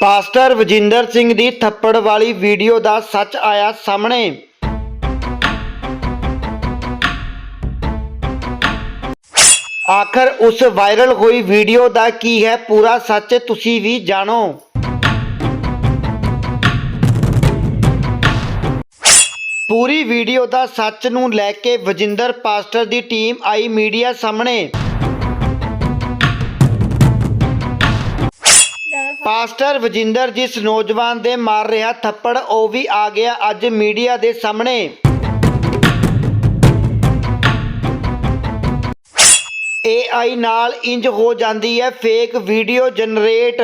Pastor Wajinder Singh ਦੀ ਥੱਪੜ ਵਾਲੀ video ਦਾ ਸੱਚ ਆਇਆ ਸਾਹਮਣੇ। ਆਖਰ ਉਸ ਵਾਇਰਲ ਹੋਈ ਵੀਡੀਓ ਦਾ ਕੀ ਹੈ ਪੂਰਾ ਸੱਚ ਤੁਸੀਂ ਵੀ ਜਾਣੋ। ਪੂਰੀ ਵੀਡੀਓ ਦਾ ਸੱਚ ਨੂੰ ਲੈ ਕੇ ਵਜਿੰਦਰ ਪਾਸਟਰ ਦੀ ਟੀਮ ਆਈ ਮੀਡੀਆ ਸਾਹਮਣੇ। ਪਾਸਟਰ ਵਜਿੰਦਰ ਜਿਸ ਨੌਜਵਾਨ ਦੇ ਮਾਰ ਰਿਹਾ ਥੱਪੜ, ਉਹ ਵੀ ਆ ਗਿਆ ਅੱਜ ਮੀਡੀਆ ਦੇ ਸਾਹਮਣੇ। AI ਨਾਲ ਇੰਜ ਹੋ ਜਾਂਦੀ ਹੈ fake video generate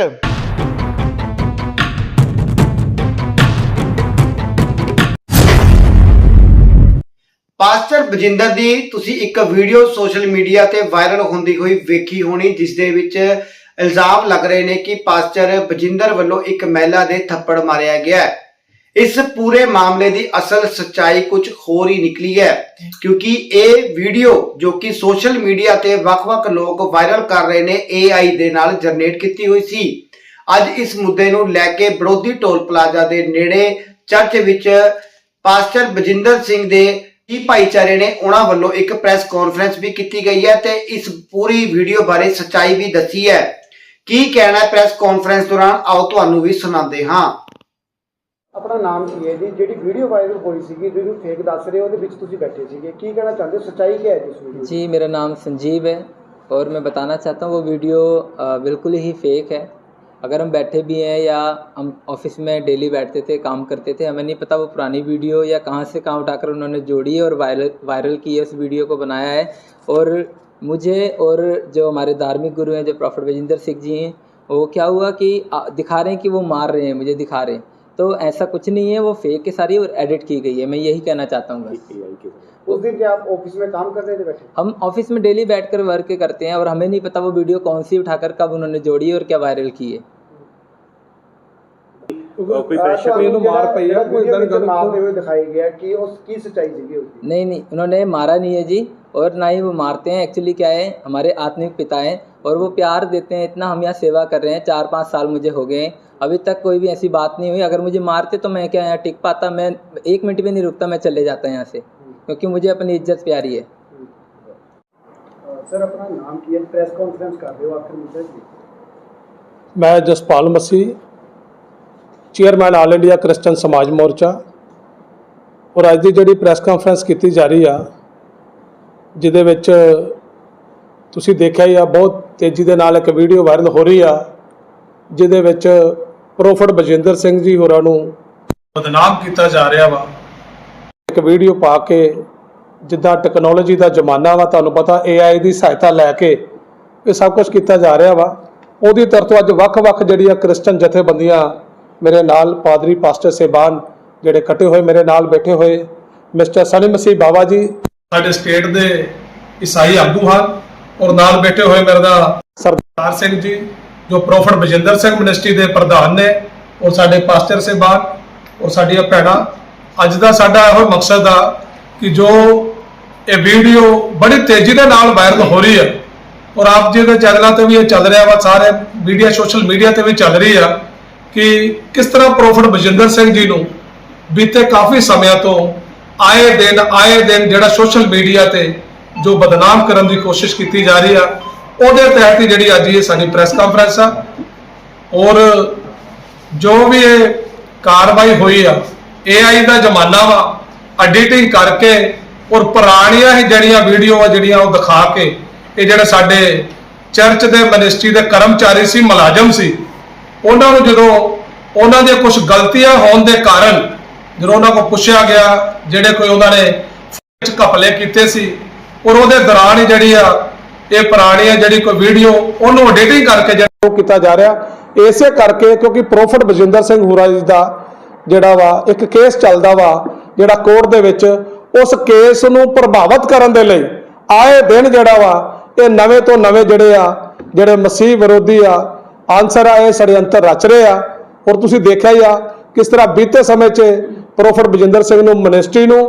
pastor Bajinder ਦੀ ਤੁਸੀਂ ਇੱਕ ਵੀਡੀਓ ਸੋਸ਼ਲ ਮੀਡੀਆ ਤੇ ਵਾਇਰਲ ਹੁੰਦੀ ਹੋਈ ਵੇਖੀ ਹੋਣੀ, ਜਿਸ ਦੇ ਵਿੱਚ ਇਲਜ਼ਾਮ ਲੱਗ ਰਹੇ ਨੇ ਕਿ ਪਾਸਟਰ ਬਜਿੰਦਰ ਵੱਲੋਂ ਇੱਕ ਮਹਿਲਾ ਦੇ ਥੱਪੜ ਮਾਰਿਆ ਗਿਆ ਹੈ। ਇਸ ਪੂਰੇ ਮਾਮਲੇ ਦੀ ਅਸਲ ਸੱਚਾਈ ਕੁਝ ਹੋਰ ਹੀ ਨਿਕਲੀ ਹੈ, ਕਿਉਂਕਿ ਇਹ ਵੀਡੀਓ ਜੋ ਕਿ ਸੋਸ਼ਲ ਮੀਡੀਆ ਤੇ ਵੱਖ-ਵੱਖ ਲੋਕ ਵਾਇਰਲ ਕਰ ਰਹੇ ਨੇ AI ਦੇ ਨਾਲ ਜਨਰੇਟ ਕੀਤੀ ਹੋਈ ਸੀ। ਅੱਜ ਇਸ ਮੁੱਦੇ ਨੂੰ ਲੈ ਕੇ ਵਿਰੋਧੀ ਟੋਲ ਪਲਾਜ਼ਾ ਦੇ ਨੇੜੇ ਚਰਚ ਵਿੱਚ ਪਾਸਟਰ ਬਜਿੰਦਰ ਸਿੰਘ ਦੇ ਕੀ ਭਾਈਚਾਰੇ ਨੇ, ਉਹਨਾਂ ਵੱਲੋਂ ਇੱਕ ਪ੍ਰੈਸ ਕਾਨਫਰੰਸ ਵੀ ਕੀਤੀ ਗਈ ਹੈ ਤੇ ਇਸ ਪੂਰੀ ਵੀਡੀਓ ਬਾਰੇ ਸੱਚਾਈ ਵੀ ਦੱਸੀ ਹੈ। ਕੀ ਕਹਿਣਾ ਹੈ ਪ੍ਰੈਸ ਕਾਨਫਰੰਸ ਦੌਰਾਨ ਆਓ ਤੁਹਾਨੂੰ ਵੀ ਸੁਣਾਉਂਦੇ ਹਾਂ ਆਪਣਾ ਨਾਮ ਕੀ ਹੈ ਜੀ ਜਿਹੜੀ ਵੀਡੀਓ ਵਾਇਰਲ ਹੋਈ ਸੀਗੀ ਜਿਹਨੂੰ ਫੇਕ ਦੱਸ ਰਹੇ ਹੋ ਉਹਦੇ ਵਿੱਚ ਤੁਸੀਂ ਬੈਠੇ ਸੀਗੇ ਕੀ ਕਹਿਣਾ ਚਾਹੁੰਦੇ ਹੋ ਸੱਚਾਈ ਕੀ ਹੈ ਜੀ ਇਸ ਵੀਡੀਓ जी मेरा नाम संजीव है और मैं बताना चाहता हूँ वो वीडियो अ, बिल्कुल ही फेक है अगर हम बैठे भी हैं या हम ऑफिस में डेली बैठते थे काम करते थे हमें नहीं पता वो पुरानी वीडियो या कहाँ से कहाँ उठाकर उन्होंने जोड़ी है और वायरल वायरल की है उस वीडियो को बनाया है और मुझे और जो हमारे धार्मिक गुरु हैं जो प्रॉफिट विजेंद्र सिंह जी हैं वो क्या हुआ कि दिखा रहे हैं कि वो मार रहे हैं मुझे दिखा रहे हैं। तो ऐसा कुछ नहीं है वो फेक है सारी और एडिट की गई है। मैं यही कहना चाहता हूँ बस। उस दिन क्या आप ऑफ़िस में काम कर रहे थे बैठे? हम ऑफ़िस में डेली बैठकर वर्क करते हैं और हमें नहीं पता वो वीडियो कौन सी उठाकर कब उन्होंने जोड़ी है और क्या वायरल की है। ਕੋਈ ਪੈਸੇ ਵੀ ਇਹਨੂੰ ਮਾਰ ਪਈ ਆ ਕੋਈ ਇਦਾਂ ਦੀ ਗੱਲ ਮਾਰਦੇ ਹੋਏ ਦਿਖਾਈ ਗਿਆ ਕਿ ਉਸ ਕੀ ਸੱਚਾਈ ਸੀਗੀ ਉਸ नहीं नहीं उन्होंने मारा नहीं है जी और ना ही वो मारते हैं एक्चुअली क्या है हमारे आत्मिक पिता हैं और वो प्यार देते हैं इतना हम यहाँ सेवा कर रहे हैं चार पाँच साल मुझे हो गए हैं अभी तक कोई भी ऐसी बात नहीं हुई अगर मुझे मारते तो मैं क्या यहाँ टिक पाता मैं एक मिनट भी नहीं रुकता मैं चले जाता यहाँ से क्योंकि मुझे अपनी इज्जत प्यारी है ਸਰ ਆਪਣਾ ਨਾਮ ਕੀ ਹੈ ਪ੍ਰੈਸ ਕਾਨਫਰੰਸ ਕਰ ਰਹੇ ਹੋ ਆਖਰ ਮੁੱਦਾ ਕੀ ਮੈਂ ਜਸਪਾਲ ਮਸੀ chairman all India Christian Samaj Morcha. ਔਰ ਅੱਜ ਦੀ ਜਿਹੜੀ ਪ੍ਰੈਸ ਕਾਨਫਰੰਸ ਕੀਤੀ ਜਾ ਰਹੀ ਆ, ਜਿਹਦੇ ਵਿੱਚ ਤੁਸੀਂ ਦੇਖਿਆ ਹੀ ਆ, ਬਹੁਤ ਤੇਜ਼ੀ ਦੇ ਨਾਲ ਇੱਕ ਵੀਡੀਓ ਵਾਇਰਲ ਹੋ ਰਹੀ ਆ, ਜਿਹਦੇ ਵਿੱਚ ਪ੍ਰੋਫਟ ਬਜਿੰਦਰ ਸਿੰਘ ਜੀ ਹੋਰਾਂ ਨੂੰ ਬਦਨਾਮ ਕੀਤਾ ਜਾ ਰਿਹਾ ਵਾ। ਇੱਕ ਵੀਡੀਓ ਪਾ ਕੇ ਜਿੱਦਾਂ ਟੈਕਨੋਲੋਜੀ ਦਾ ਜ਼ਮਾਨਾ ਵਾ, ਤੁਹਾਨੂੰ ਪਤਾ AI ਦੀ ਸਹਾਇਤਾ ਲੈ ਕੇ ਇਹ ਸਭ ਕੁਝ ਕੀਤਾ ਜਾ ਰਿਹਾ ਵਾ। ਉਹਦੀ ਤਰਤੋਂ ਅੱਜ ਵੱਖ-ਵੱਖ ਜਿਹੜੀਆਂ ਕ੍ਰਿਸਚਨ ਜਥੇਬੰਦੀਆਂ ਮੇਰੇ ਨਾਲ ਪਾਦਰੀ ਪਾਸਟਰ ਸੇਬਾਨ ਜਿਹੜੇ ਕੱਟੇ ਹੋਏ, ਮੇਰੇ ਨਾਲ ਬੈਠੇ ਹੋਏ ਮਿਸਟਰ ਸਨੀ ਮਸੀਹ ਬਾਵਾ ਜੀ। ਸਾਡੇ ਸਟੇਟ ਦੇ ਈਸਾਈ ਆਗੂ ਹਨ ਔਰ ਨਾਲ ਬੈਠੇ ਹੋਏ ਮੇਰੇ ਦਾ ਸਰਦਾਰ ਸਿੰਘ ਜੀ, ਜੋ ਪ੍ਰੋਫਟ ਬਜਿੰਦਰ ਸਿੰਘ ਮਿਨਿਸਟਰੀ ਦੇ ਪ੍ਰਧਾਨ ਨੇ ਔਰ ਸਾਡੇ ਪਾਸਟਰ ਸੇਬਾਨ ਔਰ ਸਾਡੀਆਂ ਭੈਣਾਂ। ਅੱਜ ਦਾ ਸਾਡਾ ਇਹੋ ਮਕਸਦ ਆ ਕਿ ਜੋ ਇਹ ਵੀਡੀਓ ਬੜੀ ਤੇਜ਼ੀ ਦੇ ਨਾਲ ਵਾਇਰਲ ਹੋ ਰਹੀ ਹੈ ਔਰ ਆਪ ਜੀ ਦੇ ਚੈਨਲਾਂ ਤੇ ਵੀ ਇਹ ਚੱਲ ਰਿਹਾ ਵਾ, ਸਾਰੇ ਮੀਡੀਆ, ਸੋਸ਼ਲ ਮੀਡੀਆ ਤੇ ਵੀ ਚੱਲ ਰਹੀ ਆ। ਕਿ ਕਿਸ ਤਰ੍ਹਾਂ ਪ੍ਰੋਫਟ ਬਜਿੰਦਰ ਸਿੰਘ ਜੀ ਨੂੰ ਬੀਤੇ ਕਾਫੀ ਸਮਿਆਂ ਤੋਂ ਆਏ ਦਿਨ ਆਏ ਦਿਨ ਜਿਹੜਾ ਸੋਸ਼ਲ ਮੀਡੀਆ ਤੇ ਜੋ ਬਦਨਾਮ ਕਰਨ ਦੀ ਕੋਸ਼ਿਸ਼ ਕੀਤੀ ਜਾ ਰਹੀ ਆ, ਉਹਦੇ ਤਹਿਤ ਹੀ ਜਿਹੜੀ ਅੱਜ ਇਹ ਸਾਡੀ ਪ੍ਰੈਸ ਕਾਨਫਰੰਸ ਆ। ਔਰ ਜੋ ਵੀ ਇਹ ਕਾਰਵਾਈ ਹੋਈ ਆ AI ਦਾ ਜ਼ਮਾਨਾ ਵਾ ਐਡੀਟਿੰਗ ਕਰਕੇ ਔਰ ਪੁਰਾਣੀਆਂ ਹੀ ਜਿਹੜੀਆਂ ਵੀਡੀਓ ਆ ਜਿਹੜੀਆਂ ਉਹ ਦਿਖਾ ਕੇ, ਇਹ ਜਿਹੜੇ ਸਾਡੇ ਚਰਚ ਦੇ ਮਿਨਿਸਟਰੀ ਦੇ ਕਰਮਚਾਰੀ ਸੀ, ਮੁਲਾਜ਼ਮ ਸੀ ਉਹਨਾਂ ਨੂੰ ਜਦੋਂ ਉਹਨਾਂ ਦੇ ਕੁਝ ਗਲਤੀਆਂ ਹੋਣ ਦੇ ਕਾਰਨ ਜਦੋਂ ਉਹਨਾਂ ਕੋਲ ਪੁੱਛਿਆ ਗਿਆ, ਜਿਹੜੇ ਕੋਈ ਉਹਨਾਂ ਨੇ ਘਪਲੇ ਕੀਤੇ ਸੀ, ਔਰ ਉਹਦੇ ਦੌਰਾਨ ਹੀ ਜਿਹੜੀ ਆ, ਇਹ ਪੁਰਾਣੀ ਆ ਜਿਹੜੀ ਕੋਈ ਵੀਡੀਓ, ਉਹਨੂੰ ਐਡੀਟਿੰਗ ਕਰਕੇ ਜਿਹੜਾ ਉਹ ਕੀਤਾ ਜਾ ਰਿਹਾ। ਇਸੇ ਕਰਕੇ ਕਿਉਂਕਿ ਪ੍ਰੋਫਟ ਬਜਿੰਦਰ ਸਿੰਘ ਹੋਰਾ ਜੀ ਦਾ ਜਿਹੜਾ ਵਾ, ਇੱਕ ਕੇਸ ਚੱਲਦਾ ਵਾ, ਜਿਹੜਾ ਕੋਰਟ ਦੇ ਵਿੱਚ, ਉਸ ਕੇਸ ਨੂੰ ਪ੍ਰਭਾਵਿਤ ਕਰਨ ਦੇ ਲਈ ਆਏ ਦਿਨ ਜਿਹੜਾ ਵਾ, ਇਹ ਨਵੇਂ ਤੋਂ ਨਵੇਂ ਜਿਹੜੇ ਆ, ਜਿਹੜੇ ਮਸੀਹ ਵਿਰੋਧੀ ਆ ਆਨਸਰ ਆ ਇਹ ષੜਯੰਤਰ ਰਚ ਰਹੇ ਆ। ਔਰ ਤੁਸੀਂ ਦੇਖਿਆ ਹੀ ਆ ਕਿਸ ਤਰ੍ਹਾਂ ਬੀਤੇ ਸਮੇਂ 'ਚ ਪ੍ਰੋਫਟ ਬਜਿੰਦਰ ਸਿੰਘ ਨੂੰ ਮਿਨਿਸਟਰੀ ਨੂੰ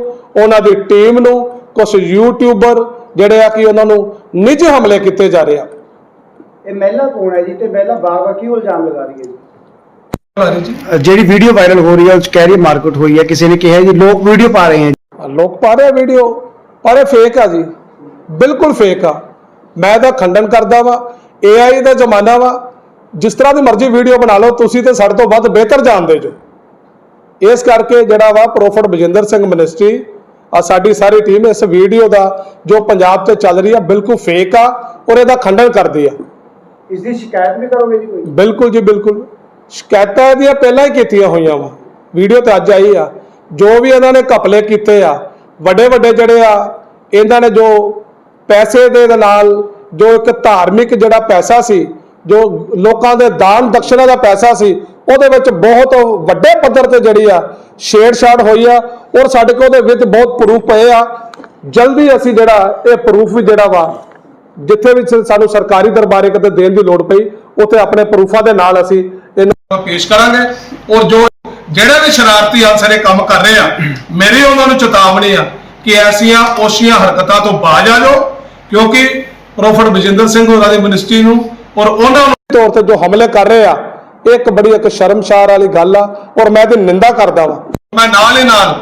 ਉਹਨਾਂ ਦੀ ਟੀਮ ਨੂੰ ਕੁਝ ਯੂਟਿਊਬਰ ਜਿਹੜੇ ਆ ਕਿ ਉਹਨਾਂ ਨੂੰ ਨਿੱਜੀ ਹਮਲੇ ਕੀਤੇ ਜਾ ਰਹੇ ਆ। ਇਹ ਮਹਿਲਾ ਕੌਣ ਹੈ ਜੀ? ਤੇ ਮਹਿਲਾ ਬਾਰ-ਬਾਰ ਕਿਉਂ ਇਲਜ਼ਾਮ ਲਗਾ ਰਹੀ ਹੈ ਜੀ? ਜਿਹੜੀ ਵੀਡੀਓ ਵਾਇਰਲ ਹੋ ਰਹੀ ਹੈ ਉਸ ਕਹਿ ਰਹੀ ਮਾਰਕੀਟ ਹੋਈ ਹੈ। ਕਿਸੇ ਨੇ ਕਿਹਾ ਜੀ ਲੋਕ ਵੀਡੀਓ ਪਾ ਰਹੇ ਹੈ। ਲੋਕ ਪਾ ਰਹੇ ਵੀਡੀਓ ਪਰ ਇਹ ਫੇਕ ਆ ਜੀ। ਬਿਲਕੁਲ ਫੇਕ ਆ। ਮੈਂ ਇਹਦਾ ਖੰਡਨ ਕਰਦਾ ਵਾ। AI ਦਾ ਜ਼ਮਾਨਾ ਵਾ। ਜਿਸ ਤਰ੍ਹਾਂ ਦੀ ਮਰਜ਼ੀ ਵੀਡੀਓ ਬਣਾ ਲਓ ਤੁਸੀਂ ਤੇ ਸਾਡੇ ਤੋਂ ਵੱਧ ਬਿਹਤਰ ਜਾਣਦੇ ਜੋ। ਇਸ ਕਰਕੇ ਜਿਹੜਾ ਵਾ ਪ੍ਰੋਫੈਟ ਬਜਿੰਦਰ ਸਿੰਘ ਮਿਨਿਸਟਰੀ ਆ ਸਾਡੀ ਸਾਰੀ ਟੀਮ ਇਸ ਵੀਡੀਓ ਦਾ ਜੋ ਪੰਜਾਬ ਤੇ ਚੱਲ ਰਹੀ ਆ ਬਿਲਕੁਲ ਫੇਕ ਆ ਔਰ ਇਹਦਾ ਖੰਡਨ ਕਰਦੀ ਆ। ਇਸ ਦੀ ਸ਼ਿਕਾਇਤ ਵੀ ਕਰੋਗੇ ਜੀ ਕੋਈ? ਬਿਲਕੁਲ ਜੀ ਬਿਲਕੁਲ। ਸ਼ਿਕਾਇਤਾਂ ਇਹਦੀਆਂ ਪਹਿਲਾਂ ਹੀ ਕੀਤੀਆਂ ਹੋਈਆਂ ਵਾ। ਵੀਡੀਓ ਤੇ ਅੱਜ ਆਈ ਆ। ਜੋ ਵੀ ਇਹਨਾਂ ਨੇ ਘਪਲੇ ਕੀਤੇ ਆ ਵੱਡੇ ਵੱਡੇ ਜਿਹੜੇ ਆ ਇਹਨਾਂ ਨੇ ਜੋ ਪੈਸੇ ਦੇ ਨਾਲ ਜੋ ਇੱਕ ਧਾਰਮਿਕ ਜਿਹੜਾ ਪੈਸਾ ਸੀ ਜੋ ਲੋਕਾਂ ਦੇ ਦਾਨ ਦਕਸ਼ਨਾ ਦਾ ਪੈਸਾ ਸੀ, ਉਹਦੇ ਵਿੱਚ ਬਹੁਤ ਵੱਡੇ ਪੱਧਰ ਤੇ ਜਿਹੜੀ ਆ ਛੇੜਛਾੜ ਹੋਈ ਆ ਔਰ ਸਾਡੇ ਕੋਲ ਉਹਦੇ ਵਿੱਚ ਬਹੁਤ ਪ੍ਰੂਫ ਪਏ ਆ। ਜਲਦੀ ਅਸੀਂ ਜਿਹੜਾ, ਇਹ ਪ੍ਰੂਫ ਵੀ ਜਿਹੜਾ ਵਾ, ਜਿੱਥੇ ਵੀ ਸਾਨੂੰ ਸਰਕਾਰੀ ਦਰਬਾਰੇ ਕਿਤੇ ਦੇਣ ਦੀ ਲੋੜ ਪਈ, ਉੱਥੇ ਆਪਣੇ ਪ੍ਰੂਫਾਂ ਦੇ ਨਾਲ ਅਸੀਂ ਇਹਨਾਂ ਪੇਸ਼ ਕਰਾਂਗੇ। ਔਰ ਜੋ ਜਿਹੜੇ ਵੀ ਸ਼ਰਾਰਤੀ ਅਨਸਰ ਇਹ ਕੰਮ ਕਰ ਰਹੇ ਆ, ਮੇਰੀ ਉਹਨਾਂ ਨੂੰ ਚੇਤਾਵਨੀ ਆ ਕਿ ਐਸੀਆਂ ਓਸ਼ੀਆਂ ਹਰਕਤਾਂ ਤੋਂ ਬਾਜ ਆ ਜਾਓ, ਕਿਉਂਕਿ ਪ੍ਰੋਫੈਟ ਬਜਿੰਦਰ ਸਿੰਘ ਹੋਰਾਂ ਦੀ ਮਿਨਿਸਟਰੀ ਨੂੰ ਔਰ ਉਹਨਾਂ ਨੂੰ ਤੌਰ ਤੇ ਜੋ ਹਮਲੇ ਕਰ ਰਹੇ ਆ ਇਹ ਇੱਕ ਬੜੀ ਇੱਕ ਸ਼ਰਮਸ਼ਾਰ ਵਾਲੀ ਗੱਲ ਆ ਔਰ ਮੈਂ ਇਹਦੀ ਨਿੰਦਾ ਕਰਦਾ ਵਾਂ ਮੈਂ ਨਾਲ ਹੀ ਨਾਲ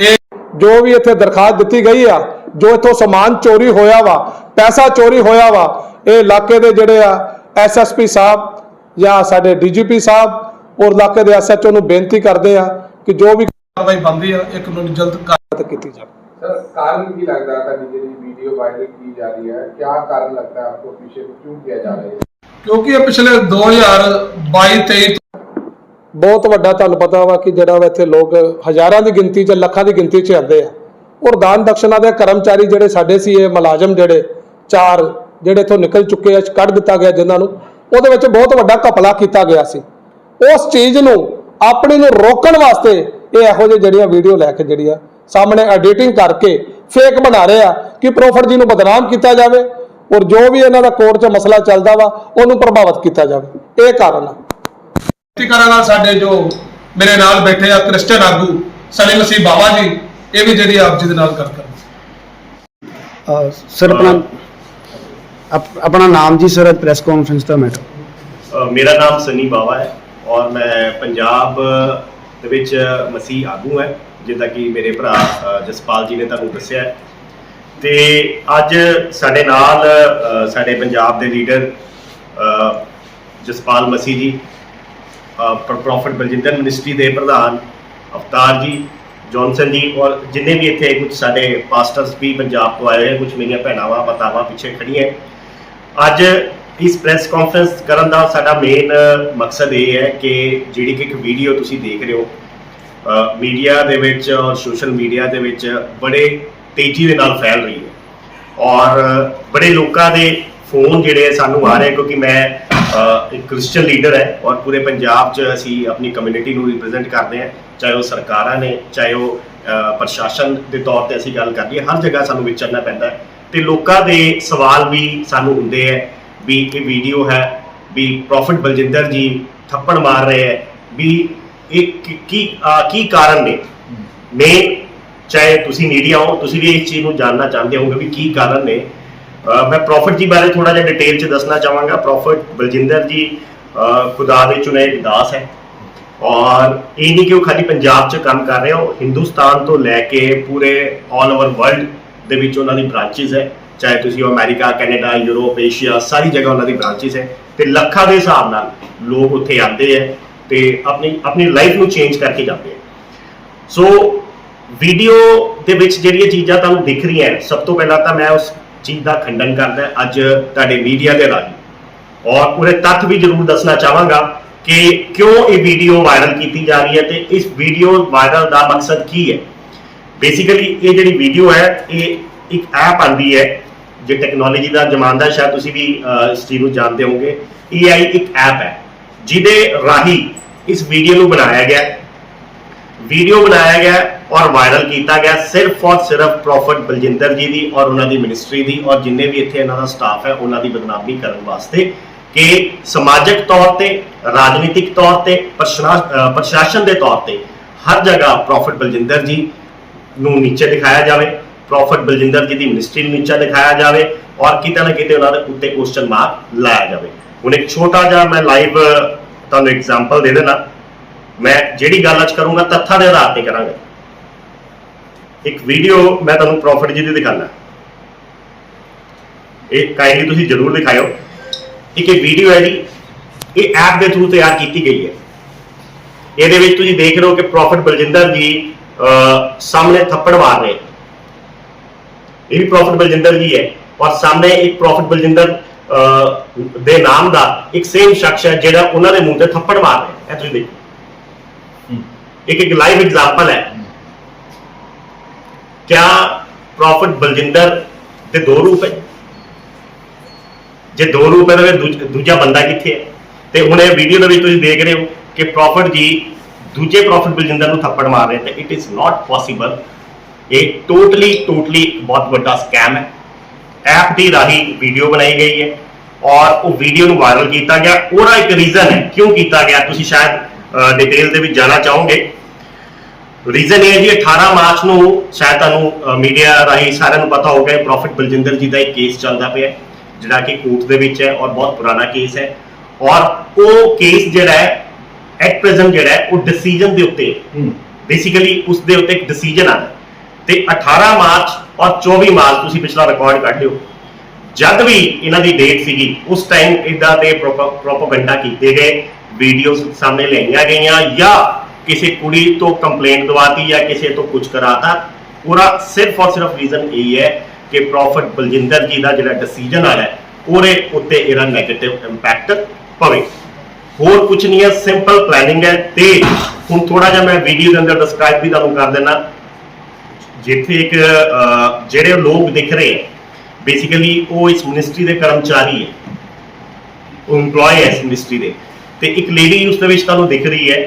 ਇਹ ਜੋ ਵੀ ਇੱਥੇ ਦਰਖਾਸਤ ਦਿੱਤੀ ਗਈ ਆ ਜੋ ਇੱਥੋਂ ਸਮਾਨ ਚੋਰੀ ਹੋਇਆ ਵਾ ਪੈਸਾ ਚੋਰੀ ਹੋਇਆ ਵਾ ਇਹ ਇਲਾਕੇ ਦੇ ਜਿਹੜੇ ਆ ਐਸਐਸਪੀ ਸਾਹਿਬ ਜਾਂ ਸਾਡੇ ਡੀਜੀਪੀ ਸਾਹਿਬ ਔਰ ਇਲਾਕੇ ਦੇ ਐਸਐਚਓ ਨੂੰ ਬੇਨਤੀ ਕਰਦੇ ਆ ਕਿ ਜੋ ਵੀ ਕਾਰਵਾਈ ਬੰਦੀ ਆ ਇਹ ਕਾਨੂੰਨੀ ਜਲਦ ਕਰ ਕਾਰਵਾਈ ਕੀਤੀ ਜਾਵੇ सर कारण की लगता है अभी जो वीडियो वायरल की जा रही है क्या कारण लगता है आपको पीछे क्यों किया जा रहा है ਕਿਉਂਕਿ ਇਹ ਪਿਛਲੇ 2022 23 ਬਹੁਤ ਵੱਡਾ ਤੁਹਾਨੂੰ ਪਤਾ ਵਾ ਕਿ ਜਿਹੜਾ ਵਾ ਇੱਥੇ ਲੋਕ ਹਜ਼ਾਰਾਂ ਦੀ ਗਿਣਤੀ 'ਚ, ਲੱਖਾਂ ਦੀ ਗਿਣਤੀ 'ਚ ਆਉਂਦੇ ਆ। ਔਰ ਦਾਨ ਦਕਸ਼ਨਾ ਦੇ ਕਰਮਚਾਰੀ ਜਿਹੜੇ ਸਾਡੇ ਸੀ, ਇਹ ਮੁਲਾਜ਼ਮ ਜਿਹੜੇ, ਚਾਰ ਜਿਹੜੇ ਇੱਥੋਂ ਨਿਕਲ ਚੁੱਕੇ ਆ, ਕੱਢ ਦਿੱਤਾ ਗਿਆ ਜਿਨ੍ਹਾਂ ਨੂੰ, ਉਹਦੇ ਵਿੱਚ ਬਹੁਤ ਵੱਡਾ ਘਪਲਾ ਕੀਤਾ ਗਿਆ ਸੀ। ਉਸ ਚੀਜ਼ ਨੂੰ, ਆਪਣੀ ਨੂੰ ਰੋਕਣ ਵਾਸਤੇ ਇਹ ਇਹੋ ਜਿਹੇ ਜਿਹੜੀਆਂ ਵੀਡੀਓ ਲੈ ਕੇ ਜਿਹੜੀ ਆ, ਸਾਹਮਣੇ ਐਡੀਟਿੰਗ ਕਰਕੇ ਫੇਕ ਬਣਾ ਰਹੇ ਆ ਕਿ ਪ੍ਰੋਫਿਟ ਜੀ ਨੂੰ ਬਦਨਾਮ ਕੀਤਾ ਜਾਵੇ। ਔਰ ਜੋ ਵੀ ਇਹਨਾਂ ਦਾ ਕੋਰਟ 'ਚ ਮਸਲਾ ਚੱਲਦਾ ਵਾ ਉਹਨੂੰ ਪ੍ਰਭਾਵਿਤ ਕੀਤਾ ਜਾਵੇ। ਇਹ ਕਾਰਨ ਆ। ਬੇਨਤੀ ਕਰਾਂਗਾ ਸਾਡੇ ਜੋ ਮੇਰੇ ਨਾਲ ਬੈਠੇ ਆ ਕ੍ਰਿਸਚੀਅਨ ਆਗੂ ਸਲੀਮ ਮਸੀਹ ਬਾਵਾ ਜੀ ਇਹ ਵੀ ਜਿਹੜੀ ਆਪ ਜੀ ਦੇ ਨਾਲ ਗੱਲ ਕਰਨ ਸਰ ਆਪਣਾ ਆਪ- ਆਪਣਾ ਨਾਮ ਜੀ ਸਰ ਪ੍ਰੈਸ ਕਾਨਫਰੰਸ ਦਾ ਮੈਟਰ ਮੇਰਾ ਨਾਮ ਸਨੀ ਬਾਵਾ ਹੈ ਔਰ ਮੈਂ ਪੰਜਾਬ ਦੇ ਵਿੱਚ ਮਸੀਹ ਆਗੂ ਹੈ ਜਿੱਦਾਂ ਕਿ ਮੇਰੇ ਭਰਾ ਜਸਪਾਲ ਜੀ ਨੇ ਤੁਹਾਨੂੰ ਦੱਸਿਆ ਹੈ। ਤੇ ਅੱਜ ਸਾਡੇ ਨਾਲ ਸਾਡੇ ਪੰਜਾਬ ਦੇ ਲੀਡਰ ਜਸਪਾਲ ਮਸੀ ਜੀ ਪ੍ਰੋਫੈਟ ਬਲਜਿੰਦਰ ਮਿਨਿਸਟਰੀ ਦੇ ਪ੍ਰਧਾਨ ਅਵਤਾਰ ਜੀ, ਜੌਨਸਨ ਜੀ, ਔਰ ਜਿੰਨੇ ਵੀ ਇੱਥੇ ਕੁਝ ਸਾਡੇ ਪਾਸਟਰਸ ਵੀ ਪੰਜਾਬ ਤੋਂ ਆਏ ਹੋਏ, ਕੁਝ ਮੇਰੀਆਂ ਭੈਣਾਵਾਂ ਪਤਾਵਾਂ ਪਿੱਛੇ ਖੜੀਆਂ ਅੱਜ ਇਸ ਪ੍ਰੈਸ ਕਾਨਫਰੰਸ ਕਰਨ ਦਾ ਸਾਡਾ ਮੇਨ ਮਕਸਦ ਇਹ ਹੈ ਕਿ ਜਿਹੜੀ ਕਿ ਇੱਕ ਵੀਡੀਓ ਤੁਸੀਂ ਦੇਖ ਰਹੇ ਹੋ ਮੀਡੀਆ ਦੇ ਵਿੱਚ ਔਰ ਸੋਸ਼ਲ ਮੀਡੀਆ ਦੇ ਵਿੱਚ ਬੜੇ ਤੇਜ਼ੀ ਦੇ ਨਾਲ ਫੈਲ ਰਹੀ ਹੈ। ਔਰ ਬੜੇ ਲੋਕਾਂ ਦੇ ਫੋਨ ਜਿਹੜੇ ਸਾਨੂੰ ਆ ਰਹੇ ਕਿਉਂਕਿ ਮੈਂ ਇੱਕ ਕ੍ਰਿਸਚੀਅਨ ਲੀਡਰ ਹੈ ਔਰ ਪੂਰੇ ਪੰਜਾਬ 'ਚ ਅਸੀਂ ਆਪਣੀ ਕਮਿਊਨਿਟੀ ਨੂੰ ਰਿਪਰੈਜ਼ੈਂਟ ਕਰਦੇ ਹਾਂ। ਚਾਹੇ ਉਹ ਸਰਕਾਰਾਂ ਨੇ ਚਾਹੇ ਉਹ ਪ੍ਰਸ਼ਾਸਨ ਦੇ ਤੌਰ ਤੇ ਅਸੀਂ ਗੱਲ ਕਰ ਲਈਏ ਹਰ ਜਗ੍ਹਾ ਸਾਨੂੰ ਵਿਚਰਨਾ ਪੈਂਦਾ ਹੈ। ਤੇ ਲੋਕਾਂ ਦੇ ਸਵਾਲ ਵੀ ਸਾਨੂੰ ਹੁੰਦੇ ਹੈ ਵੀ ਇਹ ਵੀਡੀਓ ਹੈ ਵੀ ਪ੍ਰੋਫਿਟ ਬਲਜਿੰਦਰ ਜੀ ਥੱਪੜ ਮਾਰ ਰਹੇ ਹੈ ਵੀ ਇਹ ਕੀ- ਕੀ ਕਾਰਨ ਨੇ? ਮੈਂ ਚਾਹੇ ਤੁਸੀਂ ਮੀਡੀਆ ਹੋ, ਤੁਸੀਂ ਵੀ ਇਸ ਚੀਜ਼ ਨੂੰ ਜਾਣਨਾ ਚਾਹੁੰਦੇ ਹੋਗੇ ਵੀ ਕੀ ਕਾਰਨ ਨੇ। ਮੈਂ ਪ੍ਰੋਫਿਟ ਜੀ ਬਾਰੇ ਥੋੜਾ ਜਿਹਾ ਡਿਟੇਲ ਚ ਦੱਸਣਾ ਚਾਹਾਂਗਾ। ਪ੍ਰੋਫਿਟ ਬਲਜਿੰਦਰ ਜੀ ਖੁਦਾ ਦੇ ਚੁਣੇ ਦਾਸ ਹੈ। ਔਰ ਇਹ ਨਹੀਂ ਕਿ ਉਹ ਖਾਲੀ ਪੰਜਾਬ 'ਚ ਕੰਮ ਕਰ ਰਹੇ ਹੋ ਹਿੰਦੁਸਤਾਨ ਤੋਂ ਲੈ ਕੇ ਪੂਰੇ 올 ਓਵਰ ਵਰਲਡ ਦੇ ਵਿੱਚ ਉਹਨਾਂ ਦੀ ਬ੍ਰਾਂਚਿਸ ਹੈ। ਚਾਹੇ ਤੁਸੀਂ ਉਹ ਅਮਰੀਕਾ, ਕੈਨੇਡਾ, ਯੂਰਪ, ਏਸ਼ੀਆ, ਸਾਰੀ ਜਗ੍ਹਾ ਉਹਨਾਂ ਦੀ ਬ੍ਰਾਂਚਿਸ ਹੈ। ਤੇ ਲੱਖਾਂ ਦੇ ਹਿਸਾਬ ਨਾਲ ਲੋਕ ਉੱਥੇ ਆਉਂਦੇ ਹੈ ਤੇ ਆਪਣੀ ਆਪਣੀ ਲਾਈਫ ਨੂੰ ਚੇਂਜ ਕਰਕੇ ਜਾਂਦੇ ਹੈ। ਸੋ ਵੀਡੀਓ ਦੇ ਵਿੱਚ ਜਿਹੜੀਆਂ ਚੀਜ਼ਾਂ ਤੁਹਾਨੂੰ ਦਿਖ ਰਹੀਆਂ ਸਭ ਤੋਂ ਪਹਿਲਾਂ ਤਾਂ ਮੈਂ ਉਸ ਚੀਜ਼ ਦਾ ਖੰਡਨ ਕਰਦਾ ਅੱਜ ਤੁਹਾਡੇ ਮੀਡੀਆ ਦੇ ਰਾਹੀਂ। ਔਰ ਪੂਰੇ ਤੱਥ ਵੀ ਜ਼ਰੂਰ ਦੱਸਣਾ ਚਾਹਾਂਗਾ ਕਿ ਕਿਉਂ ਇਹ ਵੀਡੀਓ ਵਾਇਰਲ ਕੀਤੀ ਜਾ ਰਹੀ ਹੈ ਤੇ ਇਸ ਵੀਡੀਓ ਵਾਇਰਲ ਦਾ ਮਕਸਦ ਕੀ ਹੈ। ਬੇਸਿਕਲੀ ਇਹ ਜਿਹੜੀ ਵੀਡੀਓ ਹੈ ਇਹ ਇੱਕ ਐਪ ਆਂਦੀ ਹੈ ਜੇ ਟੈਕਨੋਲੋਜੀ ਦਾ ਜ਼ਮਾਨਾ ਹੈ, ਸ਼ਾਇਦ ਤੁਸੀਂ ਵੀ ਇਸ ਚੀਜ਼ ਨੂੰ ਜਾਣਦੇ ਹੋਵੋਗੇ। AI ਇੱਕ ਐਪ ਹੈ ਜਿਹਦੇ ਰਾਹੀਂ ਇਸ ਵੀਡੀਓ ਨੂੰ ਬਣਾਇਆ ਗਿਆ ਹੈ। ਵੀਡੀਓ ਬਣਾਇਆ ਗਿਆ ਔਰ ਵਾਇਰਲ ਕੀਤਾ ਗਿਆ ਸਿਰਫ ਔਰ ਸਿਰਫ ਪ੍ਰੋਫਿਟ ਬਲਜਿੰਦਰ ਜੀ ਦੀ ਔਰ ਉਹਨਾਂ ਦੀ ਮਿਨਿਸਟਰੀ ਦੀ ਔਰ ਜਿੰਨੇ ਵੀ ਇੱਥੇ ਇਹਨਾਂ ਦਾ ਸਟਾਫ ਹੈ, ਉਹਨਾਂ ਦੀ ਬਦਨਾਮੀ ਕਰਨ ਵਾਸਤੇ ਕਿ ਸਮਾਜਿਕ ਤੌਰ ਤੇ, ਰਾਜਨੀਤਿਕ ਤੌਰ ਤੇ, ਪ੍ਰਸ਼ਨਾ- ਪ੍ਰਸ਼ਾਸਨ ਦੇ ਤੌਰ ਤੇ ਹਰ ਜਗ੍ਹਾ ਪ੍ਰੋਫਿਟ ਬਲਜਿੰਦਰ ਜੀ ਨੂੰ ਨੀਚੇ ਦਿਖਾਇਆ ਜਾਵੇ ਪ੍ਰੋਫਿਟ ਬਲਜਿੰਦਰ ਜੀ ਦੀ ਮਿਨਿਸਟਰੀ ਨੂੰ ਨੀਚੇ ਦਿਖਾਇਆ ਜਾਵੇ ਔਰ ਕਿਤੇ ਨਾ ਕਿਤੇ ਉਹਨਾਂ ਦੇ ਉੱਤੇ ਕੁਐਸਚਨ ਮਾਰਕ ਲਾਇਆ ਜਾਵੇ। ਹੁਣ ਇੱਕ ਛੋਟਾ ਜਿਹਾ ਮੈਂ ਲਾਈਵ ਤੁਹਾਨੂੰ ਐਗਜ਼ਾਮਪਲ ਦੇ ਦੇਣਾ। ਮੈਂ ਜਿਹੜੀ ਗੱਲ ਅੱਜ ਕਰੂੰਗਾ ਤੱਥਾਂ ਦੇ ਆਧਾਰ ਤੇ ਕਰਾਂਗਾ। ਇੱਕ ਵੀਡੀਓ ਮੈਂ ਤੁਹਾਨੂੰ ਪ੍ਰੋਫਿਟ ਜੀ ਦੀ ਦਿਖਾਣਾ ਇਹ ਕਾਈਂਡਲੀ ਤੁਸੀਂ ਜ਼ਰੂਰ ਦਿਖਾਇਓ। ਇੱਕ ਇਹ ਵੀਡੀਓ ਹੈ ਜੀ, ਇਹ ਐਪ ਦੇ ਥਰੂ ਤਿਆਰ ਕੀਤੀ ਗਈ ਹੈ। ਇਹਦੇ ਵਿੱਚ ਤੁਸੀਂ ਦੇਖ ਰਹੇ ਹੋ ਕਿ ਪ੍ਰੋਫਿਟ ਬਲਜਿੰਦਰ ਜੀ ਸਾਹਮਣੇ ਥੱਪੜ ਮਾਰ ਰਹੇ ਇਹ ਵੀ ਪ੍ਰੋਫਿਟ ਬਲਜਿੰਦਰ ਜੀ ਹੈ ਔਰ ਸਾਹਮਣੇ ਇੱਕ ਪ੍ਰੋਫਿਟ ਬਲਜਿੰਦਰ ਦੇ ਨਾਮ ਦਾ ਇੱਕ ਸੇਮ ਸ਼ਖਸ ਹੈ ਜਿਹੜਾ ਉਹਨਾਂ ਦੇ ਮੂੰਹ ਤੇ ਥੱਪੜ ਮਾਰ ਰਿਹਾ ਹੈ। ਇਹ ਤੁਸੀਂ ਦੇਖੋ। ਇੱਕ ਇੱਕ ਲਾਈਵ ਐਗਜ਼ਾਮਪਲ ਹੈ। ਕਿਆ ਪ੍ਰੋਫਿਟ ਬਲਜਿੰਦਰ ਦੇ ਦੋ ਰੂਪ ਹੈ? ਜੇ ਦੋ ਰੂਪ ਹੈ ਤਾਂ ਫਿਰ ਦੂਜਾ ਬੰਦਾ ਕਿੱਥੇ ਹੈ? ਤੇ ਹੁਣ ਇਹ ਵੀਡੀਓ ਦੇ ਵਿੱਚ ਤੁਸੀਂ ਦੇਖ ਰਹੇ ਹੋ ਕਿ ਪ੍ਰੋਫਿਟ ਜੀ ਦੂਜੇ ਪ੍ਰੋਫਿਟ ਬਲਜਿੰਦਰ ਨੂੰ ਥੱਪੜ ਮਾਰ ਰਹੇ ਤੇ ਇਟ ਇਜ਼ ਨਾਟ ਪੋਸੀਬਲ ਇਹ ਟੋਟਲੀ ਟੋਟਲੀ ਬਹੁਤ ਵੱਡਾ ਸਕੈਮ ਹੈ। ਐਪ ਦੀ ਰਾਹੀਂ ਵੀਡੀਓ ਬਣਾਈ ਗਈ ਹੈ ਔਰ ਉਹ ਵੀਡੀਓ ਨੂੰ ਵਾਇਰਲ ਕੀਤਾ ਗਿਆ। ਉਹਦਾ ਇੱਕ ਰੀਜ਼ਨ ਹੈ। ਕਿਉਂ ਕੀਤਾ ਗਿਆ? ਤੁਸੀਂ ਸ਼ਾਇਦ ਡਿਟੇਲ ਦੇ ਵਿੱਚ ਜਾਣਾ ਚਾਹੋਗੇ। ਰੀਜ਼ਨ ਇਹ ਹੈ ਜੀ 18 ਮਾਰਚ ਨੂੰ ਸ਼ਾਇਦ ਤੁਹਾਨੂੰ ਮੀਡੀਆ ਰਾਹੀਂ ਸਾਰਿਆਂ ਨੂੰ ਪਤਾ ਹੋਗਾ ਪ੍ਰੋਫਿਟ ਬਲਜਿੰਦਰ ਜੀ ਦਾ ਇੱਕ ਕੇਸ ਚੱਲਦਾ ਪਿਆ ਜਿਹੜਾ ਕਿ ਕੋਰਟ ਦੇ ਵਿੱਚ ਹੈ ਔਰ ਬਹੁਤ ਪੁਰਾਣਾ ਕੇਸ ਹੈ। ਔਰ ਉਹ ਕੇਸ ਜਿਹੜਾ ਹੈ ਐਟ ਪ੍ਰੈਜ਼ੈਂਟ ਜਿਹੜਾ ਹੈ ਉਹ ਡਿਸੀਜਨ ਦੇ ਉੱਤੇ ਬੇਸਿਕਲੀ ਉਸ ਦੇ ਉੱਤੇ ਇੱਕ ਡਿਸੀਜਨ ਆਣਾ ਤੇ 18 ਮਾਰਚ ਔਰ 24 ਮਾਰਚ ਤੁਸੀਂ ਪਿਛਲਾ ਰਿਕਾਰਡ ਕੱਢ ਲਿਓ। ਜਦ ਵੀ ਇਹਨਾਂ ਦੀ ਡੇਟ ਸੀਗੀ ਉਸ ਟਾਈਮ ਇਦਾਂ ਦੇ ਪ੍ਰੋਪਗੈਂਡਾ ਕੀਤੇ ਗਏ ਵੀਡੀਓਜ਼ ਸਾਹਮਣੇ ਲਈਆਂ ਗਈਆਂ ਜਾਂ ਕਿਸੇ ਕੁੜੀ ਤੋਂ ਕੰਪਲੇਂਟ ਦਵਾਤੀ ਜਾਂ ਕਿਸੇ ਤੋਂ ਕੁਝ ਕਰਾਤਾ ਪੂਰਾ ਸਿਰਫ ਔਰ ਸਿਰਫ ਰੀਜ਼ਨ ਇਹ ਹੈ ਕਿ ਪ੍ਰੋਫਿਟ ਬਲਜਿੰਦਰ ਜੀ ਦਾ ਜਿਹੜਾ ਡਿਸੀਜਨ ਆਇਆ, ਉਹਦੇ ਉੱਤੇ ਇਹਦਾ 네ਗੇਟਿਵ ਇੰਪੈਕਟ ਪਵੇ। ਹੋਰ ਕੁਝ ਨਹੀਂ ਹੈ ਸਿੰਪਲ ਪਲੈਨਿੰਗ ਹੈ ਤੇ ਹੁਣ ਥੋੜਾ ਜਿਹਾ ਮੈਂ ਵੀਡੀਓ ਦੇ ਅੰਦਰ ਡਿਸਕ੍ਰਾਈਬ ਵੀ ਤੁਹਾਨੂੰ ਕਰ ਦੇਣਾ ਜਿੱਥੇ ਇੱਕ ਜਿਹੜੇ ਲੋਕ ਦਿਖ ਰਹੇ ਹੈ ਬੇਸਿਕਲੀ ਉਹ ਇਸ ਮਿਨਿਸਟਰੀ ਦੇ ਕਰਮਚਾਰੀ ਹੈ। ਉਹ EMPLOYE ਹੈ ਇਸ ਮਿਨਿਸਟਰੀ ਦੇ। ਤੇ ਇੱਕ ਲੇਡੀ ਉਸ ਦੇ ਵਿੱਚ ਤੁਹਾਨੂੰ ਦਿਖ ਰਹੀ ਹੈ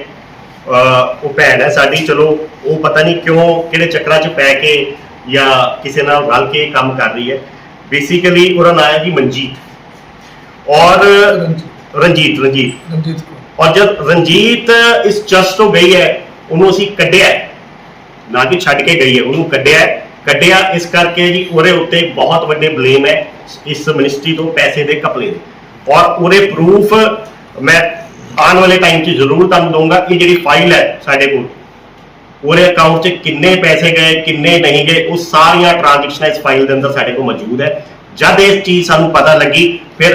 ਉਹ ਭੈਣ ਹੈ ਸਾਡੀ ਚਲੋ ਉਹ ਪਤਾ ਨਹੀਂ ਕਿਉਂ ਕਿਹੜੇ ਚੱਕਰਾਂ 'ਚ ਪੈ ਕੇ ਜਾਂ ਕਿਸੇ ਨਾਲ ਰਲ ਕੇ ਕੰਮ ਕਰ ਰਹੀ ਹੈ। ਬੇਸਿਕਲੀ ਉਹਦਾ ਨਾਮ ਹੈ ਜੀ ਮਨਜੀਤ। ਔਰ ਰਣਜੀਤ ਰਣਜੀਤ। ਰਣਜੀਤ ਔਰ ਜਦ ਰਣਜੀਤ ਇਸ ਚਰਚ ਤੋਂ ਗਈ ਹੈ ਉਹਨੂੰ ਅਸੀਂ ਕੱਢਿਆ। ਨਾ ਕਿ ਛੱਡ ਕੇ ਗਈ ਹੈ ਉਹਨੂੰ ਕੱਢਿਆ। ਕੱਢਿਆ ਇਸ ਕਰਕੇ ਜੀ ਉਹਦੇ ਉੱਤੇ ਬਹੁਤ ਵੱਡੇ ਬਲੇਮ ਹੈ ਇਸ ਮਿਨਿਸਟਰੀ ਤੋਂ ਪੈਸੇ ਦੇ ਕਪਲੇ ਦੇ। ਔਰ ਉਹਦੇ ਪ੍ਰੂਫ ਮੈਂ ਆਉਣ ਵਾਲੇ ਟਾਈਮ 'ਚ ਜ਼ਰੂਰ ਤੁਹਾਨੂੰ ਦਊਂਗਾ ਇਹ ਜਿਹੜੀ ਫਾਈਲ ਹੈ ਸਾਡੇ ਕੋਲ, ਉਹਦੇ ਅਕਾਊਂਟ 'ਚ ਕਿੰਨੇ ਪੈਸੇ ਗਏ, ਕਿੰਨੇ ਨਹੀਂ ਗਏ, ਉਹ ਸਾਰੀਆਂ ਟ੍ਰਾਂਜੈਕਸ਼ਨਾਂ ਇਸ ਫਾਈਲ ਦੇ ਅੰਦਰ ਸਾਡੇ ਕੋਲ ਮੌਜੂਦ ਹੈ। ਜਦ ਇਹ ਚੀਜ਼ ਸਾਨੂੰ ਪਤਾ ਲੱਗੀ, ਫਿਰ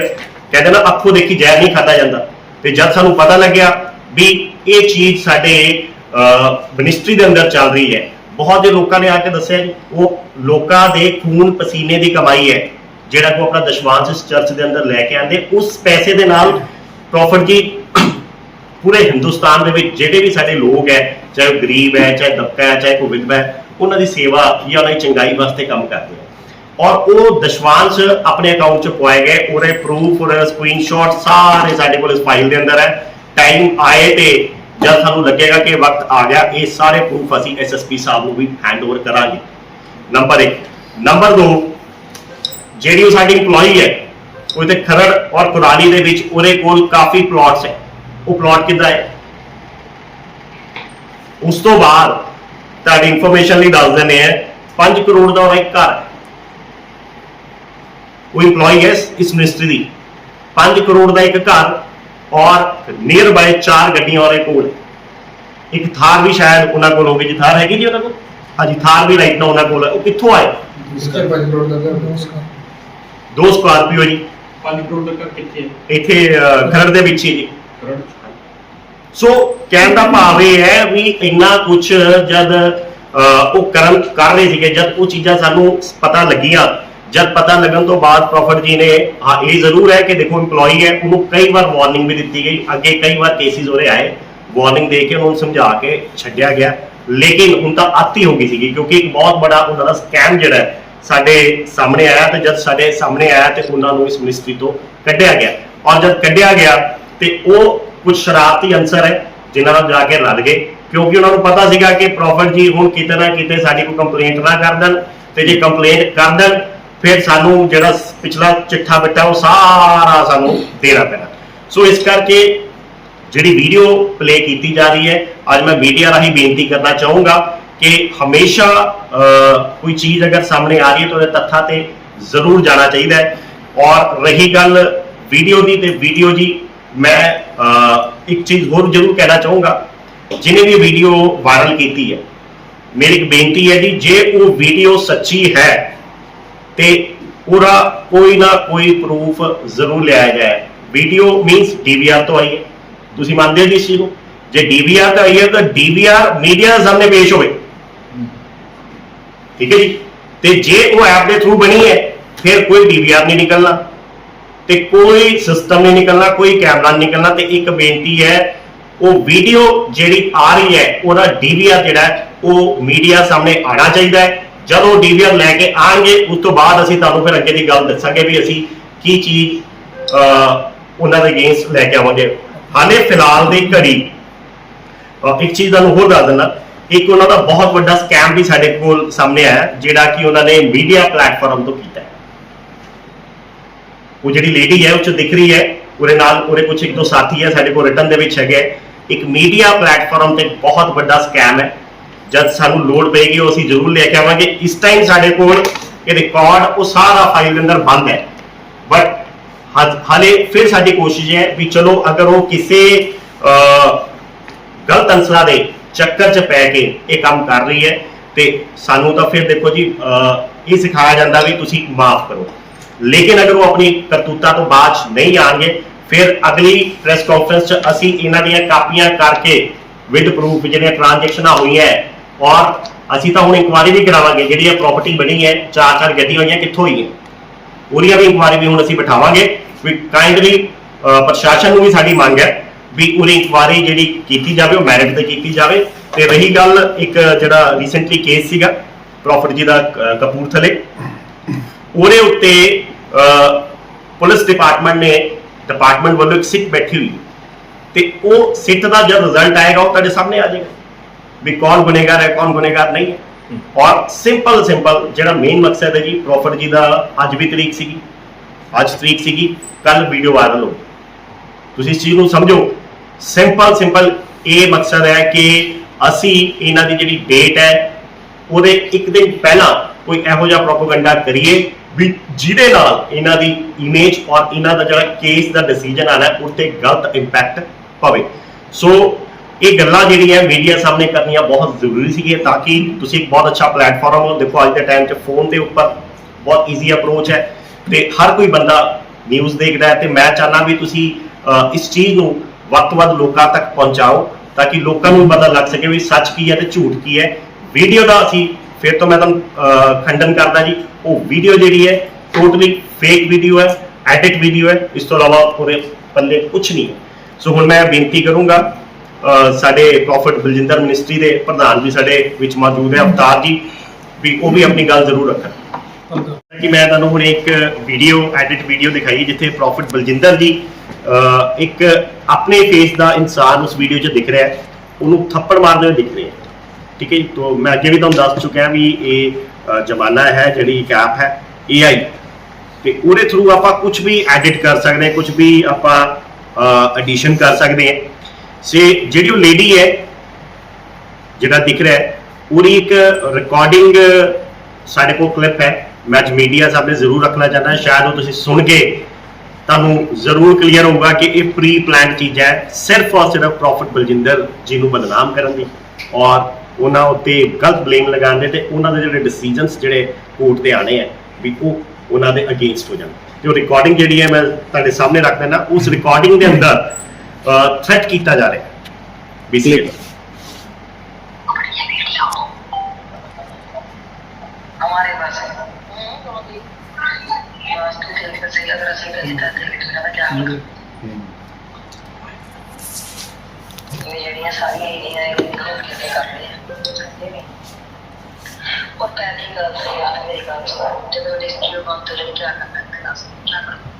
ਕਹਿੰਦੇ ਨਾ, ਅੱਖੋਂ ਦੇਖੀ ਜ਼ਹਿਰ ਨਹੀਂ ਖਾਦਾ ਜਾਂਦਾ। ਤੇ ਜਦ ਸਾਨੂੰ ਪਤਾ ਲੱਗਿਆ ਵੀ ਇਹ ਚੀਜ਼ ਸਾਡੇ ਮਿਨਿਸਟਰੀ ਦੇ ਅੰਦਰ ਚੱਲ ਰਹੀ ਹੈ। ਬਹੁਤ ਜੇ ਲੋਕਾਂ ਨੇ ਆ ਕੇ ਦੱਸਿਆ ਜੀ, ਉਹ ਲੋਕਾਂ ਦੇ ਖੂਨ ਪਸੀਨੇ ਦੀ ਕਮਾਈ ਹੈ, ਜਿਹੜਾ ਕੋ ਆਪਣਾ ਦਸ਼ਵਾਂਸ਼ ਚਰਚ ਦੇ ਅੰਦਰ ਲੈ ਕੇ ਆਂਦੇ ਉਸ ਪੈਸੇ ਦੇ ਨਾਲ ਪ੍ਰੋਫਿਟ ਜੀ ਪੂਰੇ ਹਿੰਦੁਸਤਾਨ ਦੇ ਵਿੱਚ ਜਿਹੜੇ ਵੀ ਸਾਡੇ ਲੋਕ ਹੈ, ਚਾਹੇ ਉਹ ਗਰੀਬ ਹੈ, ਚਾਹੇ ਦਬਕਾ ਹੈ, ਚਾਹੇ ਕੋਈ ਵਿਧਵਾ ਹੈ, ਉਹਨਾਂ ਦੀ ਸੇਵਾ ਜਾਂ ਉਹਨਾਂ ਦੀ ਚੰਗਾਈ ਵਾਸਤੇ ਕੰਮ ਕਰਦੇ ਆ। ਔਰ ਉਹ ਦਸ਼ਵਾਂਸ਼ ਆਪਣੇ ਅਕਾਊਂਟ 'ਚ ਪਵਾਏ ਗਏ, ਉਹਦੇ ਪ੍ਰੂਫ ਉਹਦੇ ਸਕਰੀਨਸ਼ਾਟ ਸਾਰੇ ਸਾਡੇ ਕੋਲ ਇਸ ਫਾਈਲ ਦੇ ਅੰਦਰ ਹੈ। ਟਾਈਮ ਆਏ ਤੇ ਜਦ ਸਾਨੂੰ ਲੱਗੇਗਾ ਕਿ ਵਕਤ ਆ ਗਿਆ, ਇਹ ਸਾਰੇ ਪ੍ਰੂਫ ਅਸੀਂ ਐਸਐਸਪੀ ਸਾਹਿਬ ਨੂੰ ਵੀ ਹੈਂਡਓਵਰ ਕਰਾਂਗੇ। ਨੰਬਰ 1 ਨੰਬਰ 2 ਜਿਹੜੀ ਉਹ ਸਾਡੀ EMPLOYE ਹੈ ਉਹਦੇ ਖਰੜ ਔਰ ਕੁਰਾਲੀ ਦੇ ਵਿੱਚ ਉਹਦੇ ਕੋਲ ਕਾਫੀ ਪਲਾਟਸ ਹੈ। ਉਹ ਪਲਾਟ ਕਿੱਦਾਂ ਹੈ? ਉਸ ਤੋਂ ਬਾਅਦ ਤੁਹਾਡੀ ਇਨਫੋਰਮੇਸ਼ਨ ਲਈ ਦੱਸ ਦਿੰਦੇ ਆ 5 ਕਰੋੜ ਦਾ ਉਹਦਾ ਇੱਕ ਘਰ ਹੈ। ਉਹ EMPLOYEE ਹੈ ਇਸ ਮਿਨਿਸਟਰੀ ਦੀ। 5 ਕਰੋੜ ਦਾ ਇੱਕ ਘਰ ਔਰ ਨੀਅਰ ਬਾਈ ਚਾਰ ਗੱਡੀਆਂ ਔਰ ਇੱਕ ਕੋਲ। ਇੱਕ ਥਾਰ ਵੀ ਸ਼ਾਇਦ ਉਹਨਾਂ ਕੋਲ ਹੋਵੇ ਜੀ ਥਾਰ ਹੈਗੀ ਜੀ ਉਹਨਾਂ ਕੋਲ? ਹਾਂਜੀ ਥਾਰ ਵੀ ਲਾਈਟ ਨਾ ਉਹਨਾਂ ਕੋਲ ਹੈ। ਉਹ ਕਿੱਥੋਂ ਆਏ? ਇਸਕੇ 5 ਕਰੋੜ ਦਾ ਘਰ ਦੋ ਸਕਾਰਪੀਓ। ਜੀ। 5 ਕਰੋੜ ਦਾ ਘਰ ਕਿੱਥੇ ਹੈ? ਇੱਥੇ ਖਰੜ ਦੇ ਵਿੱਚ ਹੀ ਜੀ। ਖਰੜ ਸੋ ਕਹਿਣ ਦਾ ਭਾਵ ਇਹ ਹੈ ਵੀ ਇੰਨਾ ਕੁਝ ਜਦ ਉਹ ਕਰਨ ਕਰ ਰਹੇ ਸੀਗੇ, ਜਦ ਉਹ ਚੀਜ਼ਾਂ ਸਾਨੂੰ ਪਤਾ ਲੱਗੀਆਂ, ਜਦ ਪਤਾ ਲੱਗਣ ਤੋਂ ਬਾਅਦ ਪ੍ਰੋਫਿਟ ਜੀ ਨੇ ਇਹ ਜ਼ਰੂਰ ਹੈ ਕਿ ਦੇਖੋ EMPLOYE ਹੈ, ਉਹਨੂੰ ਕਈ ਵਾਰ ਵਾਰਨਿੰਗ ਵੀ ਦਿੱਤੀ ਗਈ, ਅੱਗੇ ਕਈ ਵਾਰ ਕੇਸਿਸ ਉਹਦੇ ਆਏ ਵਾਰਨਿੰਗ ਦੇ ਕੇ ਉਹਨੂੰ ਸਮਝਾ ਕੇ ਛੱਡਿਆ ਗਿਆ, ਲੇਕਿਨ ਹੁਣ ਤਾਂ ਆਤੀ ਹੋ ਗਈ ਸੀਗੀ, ਕਿਉਂਕਿ ਇੱਕ ਬਹੁਤ ਬੜਾ ਉਹਨਾਂ ਦਾ ਸਕੈਮ ਜਿਹੜਾ ਸਾਡੇ ਸਾਹਮਣੇ ਆਇਆ ਤੇ ਜਦ ਸਾਡੇ ਸਾਹਮਣੇ ਆਇਆ ਤੇ ਉਹਨਾਂ ਨੂੰ ਇਸ ਮਿਨਿਸਟਰੀ ਤੋਂ ਕੱਢਿਆ ਗਿਆ, ਔਰ ਜਦ ਕੱਢਿਆ ਗਿਆ, ਤੇ ਉਹ ਕੁਝ ਸ਼ਰਾਰਤੀ ਅਨਸਰ ਹੈ ਜਿਨ੍ਹਾਂ ਨਾਲ ਜਾ ਕੇ ਰਲ ਗਏ। ਕਿਉਂਕਿ ਉਹਨਾਂ ਨੂੰ ਪਤਾ ਸੀਗਾ ਕਿ ਪ੍ਰੋਫਿਟ ਜੀ ਹੁਣ ਕਿਤੇ ਨਾ ਕਿਤੇ ਸਾਡੀ ਕੋਈ ਕੰਪਲੇਂਟ ਨਾ ਕਰ ਦੇਣ ਤੇ ਜੇ ਕੰਪਲੇਂਟ ਕਰ ਦੇਣ ਫਿਰ ਸਾਨੂੰ ਜਿਹੜਾ ਪਿਛਲਾ ਚਿੱਠਾ ਬਿੱਟਾ ਉਹ ਸਾਰਾ ਸਾਨੂੰ ਦੇਣਾ ਪੈਣਾ। ਸੋ ਇਸ ਕਰਕੇ ਜਿਹੜੀ ਵੀਡੀਓ ਪਲੇ ਕੀਤੀ ਜਾ ਰਹੀ ਹੈ ਅੱਜ ਮੈਂ ਮੀਡੀਆ ਰਾਹੀਂ ਬੇਨਤੀ ਕਰਨਾ ਚਾਹੂੰਗਾ ਕਿ ਹਮੇਸ਼ਾ ਅਹ, ਕੋਈ ਚੀਜ਼ ਅਗਰ ਸਾਹਮਣੇ ਆ ਰਹੀ ਹੈ ਤਾਂ ਉਹਦੇ ਤੱਥਾਂ ਤੇ ਜ਼ਰੂਰ ਜਾਣਾ ਚਾਹੀਦਾ ਹੈ। ਔਰ ਰਹੀ ਗੱਲ ਵੀਡੀਓ ਦੀ ਤੇ ਵੀਡੀਓ ਜੀ ਮੈਂ ਇੱਕ ਚੀਜ਼ ਹੋਰ ਜ਼ਰੂਰ ਕਹਿਣਾ ਚਾਹੂੰਗਾ। ਜਿਹਨੇ ਵੀ ਵੀਡੀਓ ਵਾਇਰਲ ਕੀਤੀ ਹੈ, ਮੇਰੀ ਇੱਕ ਬੇਨਤੀ ਹੈ ਜੀ, ਜੇ ਉਹ ਵੀਡੀਓ ਸੱਚੀ ਹੈ, ਤੇ ਉਹਦਾ ਕੋਈ ਨਾ ਕੋਈ ਪ੍ਰੂਫ ਜ਼ਰੂਰ ਲਿਆਇਆ ਜਾਏ। ਵੀਡੀਓ ਮੀਨਸ ਡੀਵੀਆਰ ਤੋਂ ਆਈ ਹੈ। ਤੁਸੀਂ ਮੰਨਦੇ ਹੋ ਜੀ ਇਸ ਚੀਜ਼ ਨੂੰ? ਜੇ ਡੀਵੀਆਰ ਤੋਂ ਆਈ ਹੈ, ਤਾਂ ਡੀਵੀਆਰ ਮੀਡੀਆ ਦੇ ਸਾਹਮਣੇ ਪੇਸ਼ ਹੋਵੇ। ਠੀਕ ਹੈ ਜੀ? ਤੇ ਜੇ ਉਹ ਐਪ ਦੇ ਥਰੂ ਬਣੀ ਹੈ, ਫਿਰ ਕੋਈ ਡੀਵੀਆਰ ਨਹੀਂ ਨਿਕਲਣਾ। ਤੇ ਕੋਈ ਸਿਸਟਮ ਨਹੀਂ ਨਿਕਲਣਾ, ਕੋਈ ਕੈਮਰਾ ਨਹੀਂ ਨਿਕਲਣਾ ਤੇ ਇੱਕ ਬੇਨਤੀ ਹੈ, ਉਹ ਵੀਡੀਓ ਜਿਹੜੀ ਆ ਰਹੀ ਹੈ, ਉਹਦਾ ਡੀਵੀਆਰ ਜਿਹੜਾ ਉਹ ਮੀਡੀਆ ਸਾਹਮਣੇ ਆਣਾ ਚਾਹੀਦਾ ਹੈ। ਜਦੋਂ ਡੀਵੀਆਰ ਲੈ ਕੇ ਆਣਗੇ ਉਸ ਤੋਂ ਬਾਅਦ ਅਸੀਂ ਤੁਹਾਨੂੰ ਫਿਰ ਅੱਗੇ ਦੀ ਗੱਲ ਦੱਸਾਂਗੇ ਵੀ ਅਸੀਂ ਕੀ ਚੀਜ਼ ਉਹਨਾਂ ਦੇ ਅਗੇਂਸਟ ਲੈ ਕੇ ਆਵਾਂਗੇ। ਹਾਲੇ ਫਿਲਹਾਲ ਦੀ ਘੜੀ ਇੱਕ ਚੀਜ਼ ਤੁਹਾਨੂੰ ਹੋਰ ਦੱਸ ਦਿੰਦਾ, ਇੱਕ ਉਹਨਾਂ ਦਾ ਬਹੁਤ ਵੱਡਾ ਸਕੈਮ ਵੀ ਸਾਡੇ ਕੋਲ ਸਾਹਮਣੇ ਆਇਆ, ਜਿਹੜਾ ਕਿ ਉਹਨਾਂ ਨੇ ਮੀਡੀਆ ਪਲੇਟਫਾਰਮ ਤੋਂ ਕੀਤਾ ਹੈ। ਉਹ ਜਿਹੜੀ ਲੇਡੀ ਹੈ, ਉਹ ਚ ਦਿਖ ਰਹੀ ਹੈ। ਉਹਦੇ ਨਾਲ ਉਹਦੇ ਕੁਝ ਇੱਕ ਦੋ ਸਾਥੀ ਹੈ, ਸਾਡੇ ਕੋਲ ਰਿਟਰਨ ਦੇ ਵਿੱਚ ਹੈਗੇ। ਹੈ। ਇੱਕ ਮੀਡੀਆ ਪਲੇਟਫਾਰਮ ਤੇ ਬਹੁਤ ਵੱਡਾ ਸਕੈਮ ਹੈ। ਜਦ ਸਾਨੂੰ ਲੋਡ ਪਏਗੀ, ਉਹ ਅਸੀਂ ਜ਼ਰੂਰ ਲੈ ਕੇ ਆਵਾਂਗੇ। ਇਸ ਟਾਈਮ ਸਾਡੇ ਕੋਲ ਇਹ ਰਿਕਾਰਡ ਉਹ ਸਾਰਾ ਫਾਈਲ ਦੇ ਅੰਦਰ ਬੰਦ ਹੈ। ਬਟ ਹਾਲੇ ਫਿਰ ਸਾਡੀ ਕੋਸ਼ਿਸ਼ ਹੈ ਵੀ ਚਲੋ, ਅਗਰ ਉਹ ਕਿਸੇ ਗਲਤ ਅੰਸਰਾਂ ਦੇ ਚੱਕਰ 'ਚ ਪੈ ਕੇ ਇਹ ਕੰਮ ਕਰ ਰਹੀ ਹੈ, ਤੇ ਸਾਨੂੰ ਤਾਂ ਫਿਰ ਦੇਖੋ ਜੀ ਇਹ ਸਿਖਾਇਆ ਜਾਂਦਾ ਵੀ ਤੁਸੀਂ ਮਾਫ ਕਰੋ। ਲੇਕਿਨ ਅਗਰ ਉਹ ਆਪਣੀ ਕਰਤੂਤਾਂ ਤੋਂ ਬਾਅਦ ਨਹੀਂ ਆਣਗੇ, ਫਿਰ ਅਗਲੀ ਪ੍ਰੈਸ ਕਾਨਫਰੰਸ 'ਚ ਅਸੀਂ ਇਹਨਾਂ ਦੀਆਂ ਕਾਪੀਆਂ ਕਰਕੇ ਵਿਦ ਪ੍ਰੂਫ ਜਿਹੜੀਆਂ ਟ੍ਰਾਂਜੈਕਸ਼ਨਾਂ ਹੋਈਆਂ ਔਰ ਅਸੀਂ ਤਾਂ ਹੁਣ ਇਨਕੁਆਰੀ ਵੀ ਕਰਾਵਾਂਗੇ, ਜਿਹੜੀ ਇਹ ਪ੍ਰਾਪਰਟੀ ਬਣੀ ਹੈ, ਚਾਰ ਚਾਰ ਗੱਡੀਆਂ ਹੋਈਆਂ, ਕਿੱਥੋਂ ਹੋਈਆਂ ਉਹਦੀਆਂ ਵੀ ਇਨਕੁਆਰੀ ਵੀ ਹੁਣ ਅਸੀਂ ਬਿਠਾਵਾਂਗੇ, ਵੀ ਕਾਈਂਡਲੀ ਪ੍ਰਸ਼ਾਸਨ ਨੂੰ ਵੀ ਸਾਡੀ ਮੰਗ ਹੈ ਵੀ ਉਹਦੀ ਇਨਕੁਆਰੀ ਜਿਹੜੀ ਕੀਤੀ ਜਾਵੇ, ਉਹ ਮੈਰਿਟ ਤੇ ਕੀਤੀ ਜਾਵੇ। ਤੇ ਰਹੀ ਗੱਲ ਇੱਕ ਜਿਹੜਾ ਰੀਸੈਂਟਲੀ ਕੇਸ ਸੀਗਾ ਪ੍ਰੋਫਿਟ ਜੀ ਦਾ ਕਪੂਰਥਲੇ। ਉਹਦੇ ਉੱਤੇ ਪੁਲਿਸ ਡਿਪਾਰਟਮੈਂਟ ਨੇ ਡਿਪਾਰਟਮੈਂਟ ਵੱਲੋਂ ਇੱਕ ਸਿੱਟ ਬੈਠੀ ਹੋਈ ਤੇ ਉਹ ਸਿੱਟ ਦਾ ਜਦ ਰਿਜ਼ਲਟ ਆਏਗਾ ਉਹ ਤੁਹਾਡੇ ਸਾਹਮਣੇ ਆ ਜਾਏਗਾ। ਵੀ ਕੌਣ ਗੁਨੇਗਾਰ ਹੈ ਕੌਣ ਗੁਨੇਗਾਰ ਨਹੀਂ ਹੈ। ਔਰ ਸਿੰਪਲ ਸਿੰਪਲ ਜਿਹੜਾ ਮੇਨ ਮਕਸਦ ਹੈ ਜੀ ਪ੍ਰੋਫਿਟ ਜੀ ਦਾ ਅੱਜ ਵੀ ਤਰੀਕ ਸੀਗੀ। ਅੱਜ ਤਰੀਕ ਸੀਗੀ ਕੱਲ ਵੀਡੀਓ ਵਾਇਰਲ ਹੋ ਤੁਸੀਂ ਇਸ ਚੀਜ਼ ਨੂੰ ਸਮਝੋ। ਸਿੰਪਲ ਸਿੰਪਲ ਇਹ ਮਕਸਦ ਹੈ ਕਿ ਅਸੀਂ ਇਹਨਾਂ ਦੀ ਜਿਹੜੀ ਡੇਟ ਹੈ ਉਹਦੇ ਇੱਕ ਦਿਨ ਪਹਿਲਾਂ ਕੋਈ ਇਹੋ ਜਿਹਾ ਪ੍ਰੋਪਗੈਂਡਾ ਕਰੀਏ ਵੀ ਜਿਹਦੇ ਨਾਲ ਇਹਨਾਂ ਦੀ ਇਮੇਜ ਔਰ ਇਹਨਾਂ ਦਾ ਜਿਹੜਾ ਕੇਸ ਦਾ ਡਿਸੀਜਨ ਆਣਾ ਉੱਤੇ ਗਲਤ ਇੰਪੈਕਟ ਪਵੇ। ਸੋ ਇਹ ਗੱਲਾਂ ਜਿਹੜੀਆਂ ਮੀਡੀਆ ਸਾਹਮਣੇ ਕਰਨੀਆਂ ਬਹੁਤ ਜ਼ਰੂਰੀ ਸੀਗੀਆਂ ਤਾਂ ਕਿ ਤੁਸੀਂ ਇੱਕ ਬਹੁਤ ਅੱਛਾ ਪਲੇਟਫਾਰਮ ਹੋ। ਦੇਖੋ, ਅੱਜ ਦੇ ਟਾਈਮ 'ਚ ਫੋਨ ਦੇ ਉੱਪਰ ਬਹੁਤ ਈਜ਼ੀ ਅਪਰੋਚ ਹੈ ਤੇ ਹਰ ਕੋਈ ਬੰਦਾ ਨਿਊਜ਼ ਦੇਖਦਾ ਹੈ ਤੇ ਮੈਂ ਚਾਹਨਾ ਵੀ ਤੁਸੀਂ ਇਸ ਚੀਜ਼ ਨੂੰ ਵੱਧ ਤੋਂ ਵੱਧ ਲੋਕਾਂ ਤੱਕ ਪਹੁੰਚਾਓ ਤਾਂ ਕਿ ਲੋਕਾਂ ਨੂੰ ਪਤਾ ਲੱਗ ਸਕੇ ਵੀ ਸੱਚ ਕੀ ਹੈ ਤੇ ਝੂਠ ਕੀ ਹੈ। ਵੀਡੀਓ ਦਾ ਅਸੀਂ ਫਿਰ ਤੋਂ ਮੈਂ ਤੁਹਾਨੂੰ ਖੰਡਨ ਕਰਦਾ ਜੀ, ਉਹ ਵੀਡੀਓ ਜਿਹੜੀ ਹੈ ਟੋਟਲੀ ਫੇਕ ਵੀਡੀਓ ਹੈ ਐਡਿਟ ਵੀਡੀਓ ਹੈ, ਇਸ ਤੋਂ ਇਲਾਵਾ ਉਹਦੇ ਪੱਲੇ ਕੁਝ ਨਹੀਂ ਹੈ। ਸੋ ਹੁਣ ਮੈਂ ਬੇਨਤੀ ਕਰੂੰਗਾ ਸਾਡੇ ਪ੍ਰੋਫਿਟ ਬਲਜਿੰਦਰ ਮਿਨਿਸਟਰੀ ਦੇ ਪ੍ਰਧਾਨ ਵੀ ਸਾਡੇ ਵਿੱਚ ਮੌਜੂਦ ਹੈ, ਅਵਤਾਰ ਜੀ, ਵੀ ਉਹ ਵੀ ਆਪਣੀ ਗੱਲ ਜ਼ਰੂਰ ਰੱਖਣ। ਕਿ ਮੈਂ ਤੁਹਾਨੂੰ ਹੁਣ ਇੱਕ ਵੀਡੀਓ ਐਡਿਟ ਵੀਡੀਓ ਦਿਖਾਈ, ਜਿੱਥੇ ਪ੍ਰੋਫਿਟ ਬਲਜਿੰਦਰ ਜੀ ਇੱਕ ਆਪਣੇ ਫੇਸ ਦਾ ਇਨਸਾਨ ਉਸ ਵੀਡੀਓ 'ਚ ਦਿਖ ਰਿਹਾ ਹੈ, ਉਹਨੂੰ ਥੱਪੜ ਮਾਰਦੇ ਹੋਏ ਦਿਖ ਰਿਹਾ ਹੈ। ਠੀਕ ਹੈ ਜੀ? ਤੋਂ ਮੈਂ ਅੱਗੇ ਵੀ ਤੁਹਾਨੂੰ ਦੱਸ ਚੁੱਕਿਆ ਵੀ ਇਹ ਜ਼ਮਾਨਾ ਹੈ, ਜਿਹੜੀ ਇੱਕ ਐਪ ਹੈ AI ਤੇ ਉਹਦੇ ਥਰੂ ਆਪਾਂ ਕੁਝ ਵੀ ਐਡਿਟ ਕਰ ਸਕਦੇ ਹਾਂ ਕੁਝ ਵੀ ਆਪਾਂ ਐਡੀਸ਼ਨ ਕਰ ਸਕਦੇ ਹਾਂ। ਸੇ ਜਿਹੜੀ ਉਹ ਲੇਡੀ ਹੈ, ਜਿਹੜਾ ਦਿਖ ਰਿਹਾ ਹੈ, ਉਹਦੀ ਇੱਕ ਰਿਕਾਰਡਿੰਗ ਸਾਡੇ ਕੋਲ ਕਲਿੱਪ ਹੈ। ਮੈਂ ਅੱਜ ਮੀਡੀਆ ਸਾਹਮਣੇ ਜ਼ਰੂਰ ਰੱਖਣਾ ਚਾਹੁੰਦਾ, ਸ਼ਾਇਦ ਉਹ ਤੁਸੀਂ ਸੁਣ ਕੇ ਤੁਹਾਨੂੰ ਜ਼ਰੂਰ ਕਲੀਅਰ ਹੋਊਗਾ ਕਿ ਇਹ ਪ੍ਰੀ ਪਲਾਨਡ ਚੀਜ਼ ਹੈ, ਸਿਰਫ ਔਰ ਸਿਰਫ ਪ੍ਰੋਫਿਟ ਬਲਜਿੰਦਰ ਜੀ ਨੂੰ ਬਦਨਾਮ ਕਰਨ ਦੀ ਔਰ ਉਹਨਾਂ ਉੱਤੇ ਗਲਤ ਬਲੇਮ ਲਗਾਉਣ ਦੇ ਤੇ ਉਹਨਾਂ ਦੇ ਜਿਹੜੇ ਡਿਸੀਜਨਸ ਜਿਹੜੇ ਕੋਰਟ ਦੇ ਆਣੇ ਆ ਵੀ ਉਹ ਉਹਨਾਂ ਦੇ ਅਗੇਂਸਟ ਹੋ ਜਾਣ ਤੇ ਉਹ ਰਿਕਾਰਡਿੰਗ ਜਿਹੜੀ ਹੈ ਮੈਂ ਤੁਹਾਡੇ ਸਾਹਮਣੇ ਰੱਖ ਦਿੰਦਾ ਉਸ ਰਿਕਾਰਡਿੰਗ ਦੇ ਅੰਦਰ ਥ੍ਰੈਟ ਕੀਤਾ ਜਾ ਰਿਹਾ ਬੇਸਿਕਲੀ हमारे पास है बस तू जल्दी से सही अगर असली रहता है तो खाना क्या ये ਜਿਹੜੀਆਂ ਸਾਰੀਆਂ ਇੰਡੀਆਂ ਇਨਕਲੂਡ ਕਿਤੇ ਕਰ ਰਹੇ ਆ और पहली ਗੱਲ तो यार मेरी ਗੱਲ सुन जब डिस्ट्रिक्ट बात तो क्या करना है क्लास क्या करना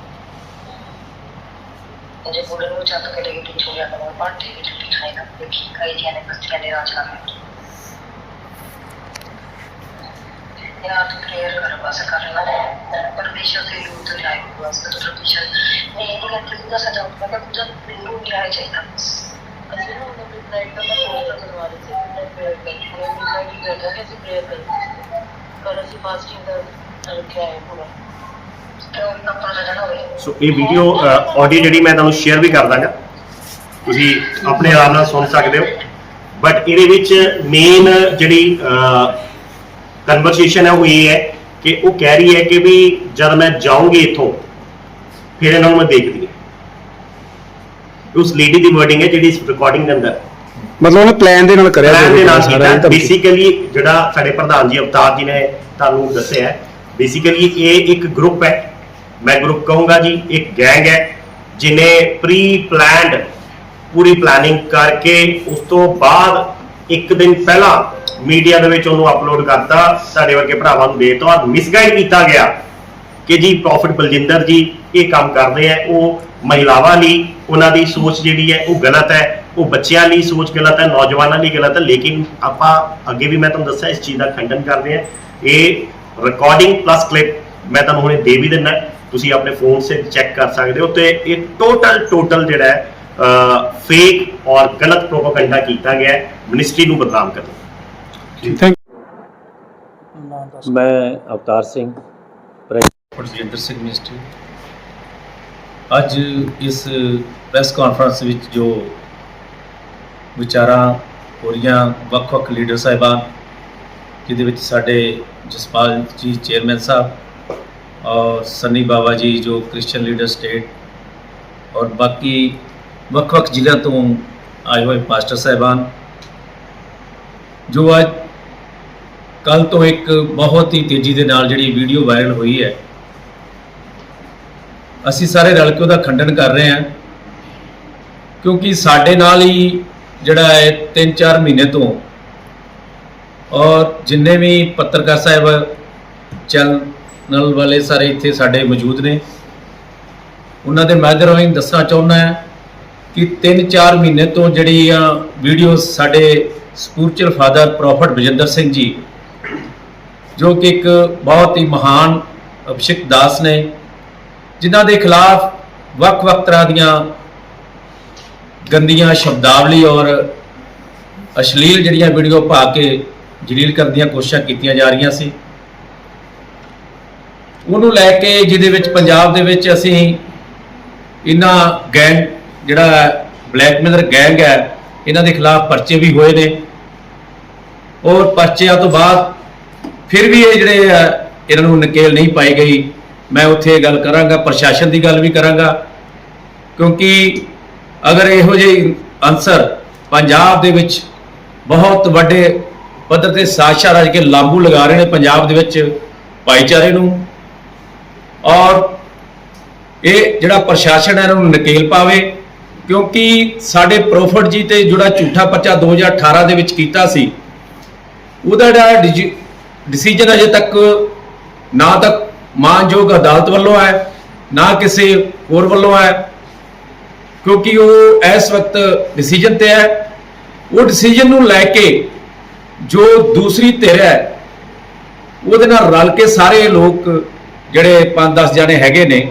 मुझे पूरे को छत के लेके पीछे गया था पार्टी की छुट्टी खाई ना देखी कई जाने बच्चे ने राज कर यार तू प्रेयर कर बस करना परमेश्वर से यूथ जाए बस तो परमेश्वर मैं ये नहीं कहती कि सजा होगा मैं मुझे बिल्कुल नहीं आया चाहिए बस ਅਸੀਂ ਨਾ ਉਹਨਾਂ ਦੇ ਨਾਈਟ ਦਾ ਪ੍ਰੋਗਰਾਮ ਕਰਵਾ ਰਹੇ ਸੀ ਮੈਂ ਪ੍ਰੇਅਰ ਕਰਨੀ ਹੈ ਮੈਂ ਨਾਈਟ ਹੀ ਕਿ ਅਸੀਂ ਪ੍ਰੇਅਰ ਕਰਨੀ ਪਰ ਅਸੀਂ ਫਾਸਟਿੰਗ ਦਾ ਰੱਖਿਆ ਹੈ ਪੂਰਾ ਸੋ ਇਹ ਵੀਡੀਓ ਆਡੀਓ ਜਿਹੜੀ ਮੈਂ ਤੁਹਾਨੂੰ ਸ਼ੇਅਰ ਵੀ ਕਰ ਦਾਂਗਾ। ਤੁਸੀਂ ਆਪਣੇ ਆਰਾਮ ਨਾਲ ਸੁਣ ਸਕਦੇ ਹੋ। ਬਟ ਇਹਦੇ ਵਿੱਚ ਮੇਨ ਜਿਹੜੀ ਕਨਵਰਸੇਸ਼ਨ ਹੈ ਉਹ ਇਹ ਹੈ ਕਿ ਉਹ ਕਹਿ ਰਹੀ ਹੈ ਕਿ ਵੀ ਜਦ ਮੈਂ ਜਾਊਂਗੀ ਇੱਥੋਂ, ਫਿਰ ਇਹਨਾਂ ਨੂੰ ਮੈਂ ਦੇਖਦੀ ਹਾਂ। ਉਸ ਲੇਡੀ ਦੀ ਵਰਡਿੰਗ ਹੈ ਜਿਹੜੀ ਇਸ ਰਿਕਾਰਡਿੰਗ ਦੇ ਅੰਦਰ। ਮਤਲਬ ਉਹਨੇ ਪਲਾਨ ਦੇ ਨਾਲ ਕਰਿਆ ਪਲਾਨ ਦੇ ਨਾਲ ਕੀਤਾ। ਬੇਸਿਕਲੀ ਜਿਹੜਾ ਸਾਡੇ ਪ੍ਰਧਾਨ ਜੀ ਅਵਤਾਰ ਜੀ ਨੇ ਤੁਹਾਨੂੰ ਦੱਸਿਆ ਬੇਸਿਕਲੀ ਇਹ ਇੱਕ ਗਰੁੱਪ ਹੈ। ਮੈਂ ਗਰੁੱਪ ਕਹੂੰਗਾ ਜੀ ਇੱਕ ਗੈਂਗ ਹੈ ਜਿਨੇ ਪ੍ਰੀ ਪਲਾਨਡ ਪੂਰੀ ਪਲਾਨਿੰਗ ਕਰਕੇ ਉਸ ਤੋਂ ਬਾਅਦ ਇੱਕ ਦਿਨ ਪਹਿਲਾਂ ਮੀਡੀਆ ਦੇ ਵਿੱਚ ਉਹਨੂੰ ਅਪਲੋਡ ਕਰਤਾ। ਸਾਡੇ ਵਰਗੇ ਭਰਾਵਾਂ ਨੂੰ ਦੇਤਾ ਔਰ ਮਿਸਗਾਈਡ ਕੀਤਾ ਗਿਆ ਕਿ ਜੀ ਪ੍ਰੋਫਿਟ ਬਲਜਿੰਦਰ ਜੀ ਇਹ ਕੰਮ ਕਰਦੇ ਆ ਉਹ ਮਹਿਲਾਵਾਂ ਲਈ ਉਹਨਾਂ ਦੀ ਸੋਚ ਜਿਹੜੀ ਹੈ ਉਹ ਗਲਤ ਹੈ। ਉਹ ਬੱਚਿਆਂ ਲਈ ਸੋਚ ਗਲਤ ਹੈ ਨੌਜਵਾਨਾਂ ਲਈ ਗਲਤ ਹੈ ਲੇਕਿਨ ਆਪਾਂ ਅੱਗੇ ਵੀ ਮੈਂ ਤੁਹਾਨੂੰ ਦੱਸਿਆ ਇਸ ਚੀਜ਼ ਦਾ ਖੰਡਨ ਕਰਦੇ ਆ ਇਹ ਰਿਕਾਰਡਿੰਗ ਪਲੱਸ ਕਲਿੱਪ ਮੈਂ ਤੁਹਾਨੂੰ ਹੁਣੇ ਦੇ ਵੀ ਦਿੰਦਾ। ਤੁਸੀਂ ਆਪਣੇ ਫੋਨ ਸੇ ਚੈੱਕ ਕਰ ਸਕਦੇ ਹੋ ਤੇ ਇਹ ਟੋਟਲ ਟੋਟਲ ਜਿਹੜਾ ਹੈ ਫੇਕ ਔਰ ਗਲਤ ਪ੍ਰੋਪਗੈਂਡਾ ਕੀਤਾ ਗਿਆ ਹੈ। ਮਿਨਿਸਟਰੀ ਨੂੰ ਬਦਨਾਮ ਕਰਨ ਥੈਂਕ ਮੈਂ ਅਵਤਾਰ ਸਿੰਘ ਰਜਿੰਦਰ ਸਿੰਘ ਮਿਸਟਰੀ ਅੱਜ ਇਸ ਪ੍ਰੈਸ ਕਾਨਫਰੰਸ ਵਿੱਚ ਜੋ ਵਿਚਾਰਾਂ ਹੋ ਰਹੀਆਂ ਵੱਖ-ਵੱਖ ਲੀਡਰ ਸਾਹਿਬਾਨ, ਜਿਹਦੇ ਵਿੱਚ ਸਾਡੇ ਜਸਪਾਲ ਜੀ, ਚੇਅਰਮੈਨ ਸਾਹਿਬ ਔਰ ਸੰਨੀ ਬਾਬਾ ਜੀ, ਜੋ ਕ੍ਰਿਸਚੀਅਨ ਲੀਡਰ ਸਟੇਟ ਔਰ ਬਾਕੀ ਵੱਖ-ਵੱਖ ਜ਼ਿਲ੍ਹਿਆਂ ਤੋਂ ਆਏ ਹੋਏ ਪਾਸਟਰ ਸਾਹਿਬਾਨ, ਜੋ ਅੱਜ ਕੱਲ ਤੋਂ ਇੱਕ ਬਹੁਤ ਹੀ ਤੇਜ਼ੀ ਦੇ ਨਾਲ ਜਿਹੜੀ ਵੀਡੀਓ ਵਾਇਰਲ ਹੋਈ ਹੈ, ਅਸੀਂ ਸਾਰੇ ਰਲ ਕੇ ਉਹਦਾ ਖੰਡਨ ਕਰ ਰਹੇ ਹਾਂ, ਕਿਉਂਕਿ ਸਾਡੇ ਨਾਲ ਹੀ ਜਿਹੜਾ ਹੈ 3-4 ਮਹੀਨੇ ਤੋਂ। ਔਰ ਜਿੰਨੇ ਵੀ ਪੱਤਰਕਾਰ ਸਾਹਿਬ ਚੈਨਲ ਵਾਲੇ ਸਾਰੇ ਇੱਥੇ ਸਾਡੇ ਮੌਜੂਦ ਨੇ, ਉਹਨਾਂ ਦੇ ਮਾਧਿਅਮ ਰਾਹੀਂ ਦੱਸਣਾ ਚਾਹੁੰਦਾ ਹਾਂ ਕਿ 3-4 ਮਹੀਨੇ ਤੋਂ ਜਿਹੜੀ ਆ ਵੀਡੀਓ ਸਾਡੇ spiritual father prophet Bajinder Singh ji, ਜੋ ਕਿ ਇੱਕ ਬਹੁਤ ਹੀ ਮਹਾਨ ਅਭਿਸ਼ੇਕ ਦਾਸ ਨੇ, ਜਿਨ੍ਹਾਂ ਦੇ ਖਿਲਾਫ ਵੱਖ-ਵੱਖ ਤਰ੍ਹਾਂ ਦੀਆਂ ਗੰਦੀਆਂ ਸ਼ਬਦਾਵਲੀ ਔਰ ਅਸ਼ਲੀਲ ਜਿਹੜੀਆਂ ਵੀਡੀਓ ਪਾ ਕੇ ਜਲੀਲ ਕਰਨ ਦੀਆਂ ਕੋਸ਼ਿਸ਼ਾਂ ਕੀਤੀਆਂ ਜਾ ਰਹੀਆਂ ਸੀ। ਉਹਨੂੰ ਲੈ ਕੇ ਜਿਹਦੇ ਵਿੱਚ ਪੰਜਾਬ ਦੇ ਵਿੱਚ ਅਸੀਂ ਇਹਨਾਂ ਗੈਂਗ ਜਿਹੜਾ ਬਲੈਕਮੇਲਰ ਗੈਂਗ ਹੈ, ਇਹਨਾਂ ਦੇ ਖਿਲਾਫ ਪਰਚੇ ਵੀ ਹੋਏ ਨੇ। ਔਰ ਪਰਚਿਆਂ ਤੋਂ ਬਾਅਦ ਫਿਰ ਵੀ ਇਹ ਜਿਹੜੇ ਆ ਇਹਨਾਂ ਨੂੰ ਨਕੇਲ ਨਹੀਂ ਪਾਈ ਗਈ। ਮੈਂ ਉੱਥੇ ਇਹ ਗੱਲ ਕਰਾਂਗਾ, ਪ੍ਰਸ਼ਾਸਨ ਦੀ ਗੱਲ ਵੀ ਕਰਾਂਗਾ, ਕਿਉਂਕਿ ਅਗਰ ਇਹੋ ਜਿਹੇ ਅਨਸਰ ਪੰਜਾਬ ਦੇ ਵਿੱਚ ਬਹੁਤ ਵੱਡੇ ਪੱਧਰ ਤੇ ਸਾਜ਼ਿਸ਼ਾਂ ਰਚ ਕੇ ਲਾਗੂ ਲਗਾ ਰਹੇ ਨੇ ਪੰਜਾਬ ਦੇ ਵਿੱਚ ਭਾਈਚਾਰੇ ਨੂੰ, ਔਰ ਇਹ ਜਿਹੜਾ ਪ੍ਰਸ਼ਾਸਨ ਹੈ ਇਹਨਾਂ ਨੂੰ ਨਕੇਲ ਪਾਵੇ, ਕਿਉਂਕਿ ਸਾਡੇ ਪ੍ਰੋਫਟ ਜੀ ਤੇ ਜਿਹੜਾ ਝੂਠਾ ਪਰਚਾ 2018 ਦੇ ਵਿੱਚ ਕੀਤਾ ਸੀ, ਉਹਦਾ ਜਿਹੜਾ ਡਿਸੀਜਨ ਅਜੇ ਤੱਕ ਨਾ ਤੱਕ ਮਾਨਯੋਗ ਅਦਾਲਤ ਵੱਲੋਂ ਹੈ, ਨਾ ਕਿਸੇ ਹੋਰ ਵੱਲੋਂ ਹੈ ਕਿਉਂਕਿ ਉਹ ਇਸ ਵਕਤ ਡਿਸੀਜਨ ਤੇ ਹੈ। ਉਹ ਡਿਸੀਜਨ ਨੂੰ ਲੈ ਕੇ ਜੋ ਦੂਸਰੀ ਧਿਰ ਹੈ, ਉਹਦੇ ਨਾਲ ਰਲ ਕੇ ਸਾਰੇ ਲੋਕ ਜਿਹੜੇ 5-10 ਜਣੇ ਹੈਗੇ ਨੇ,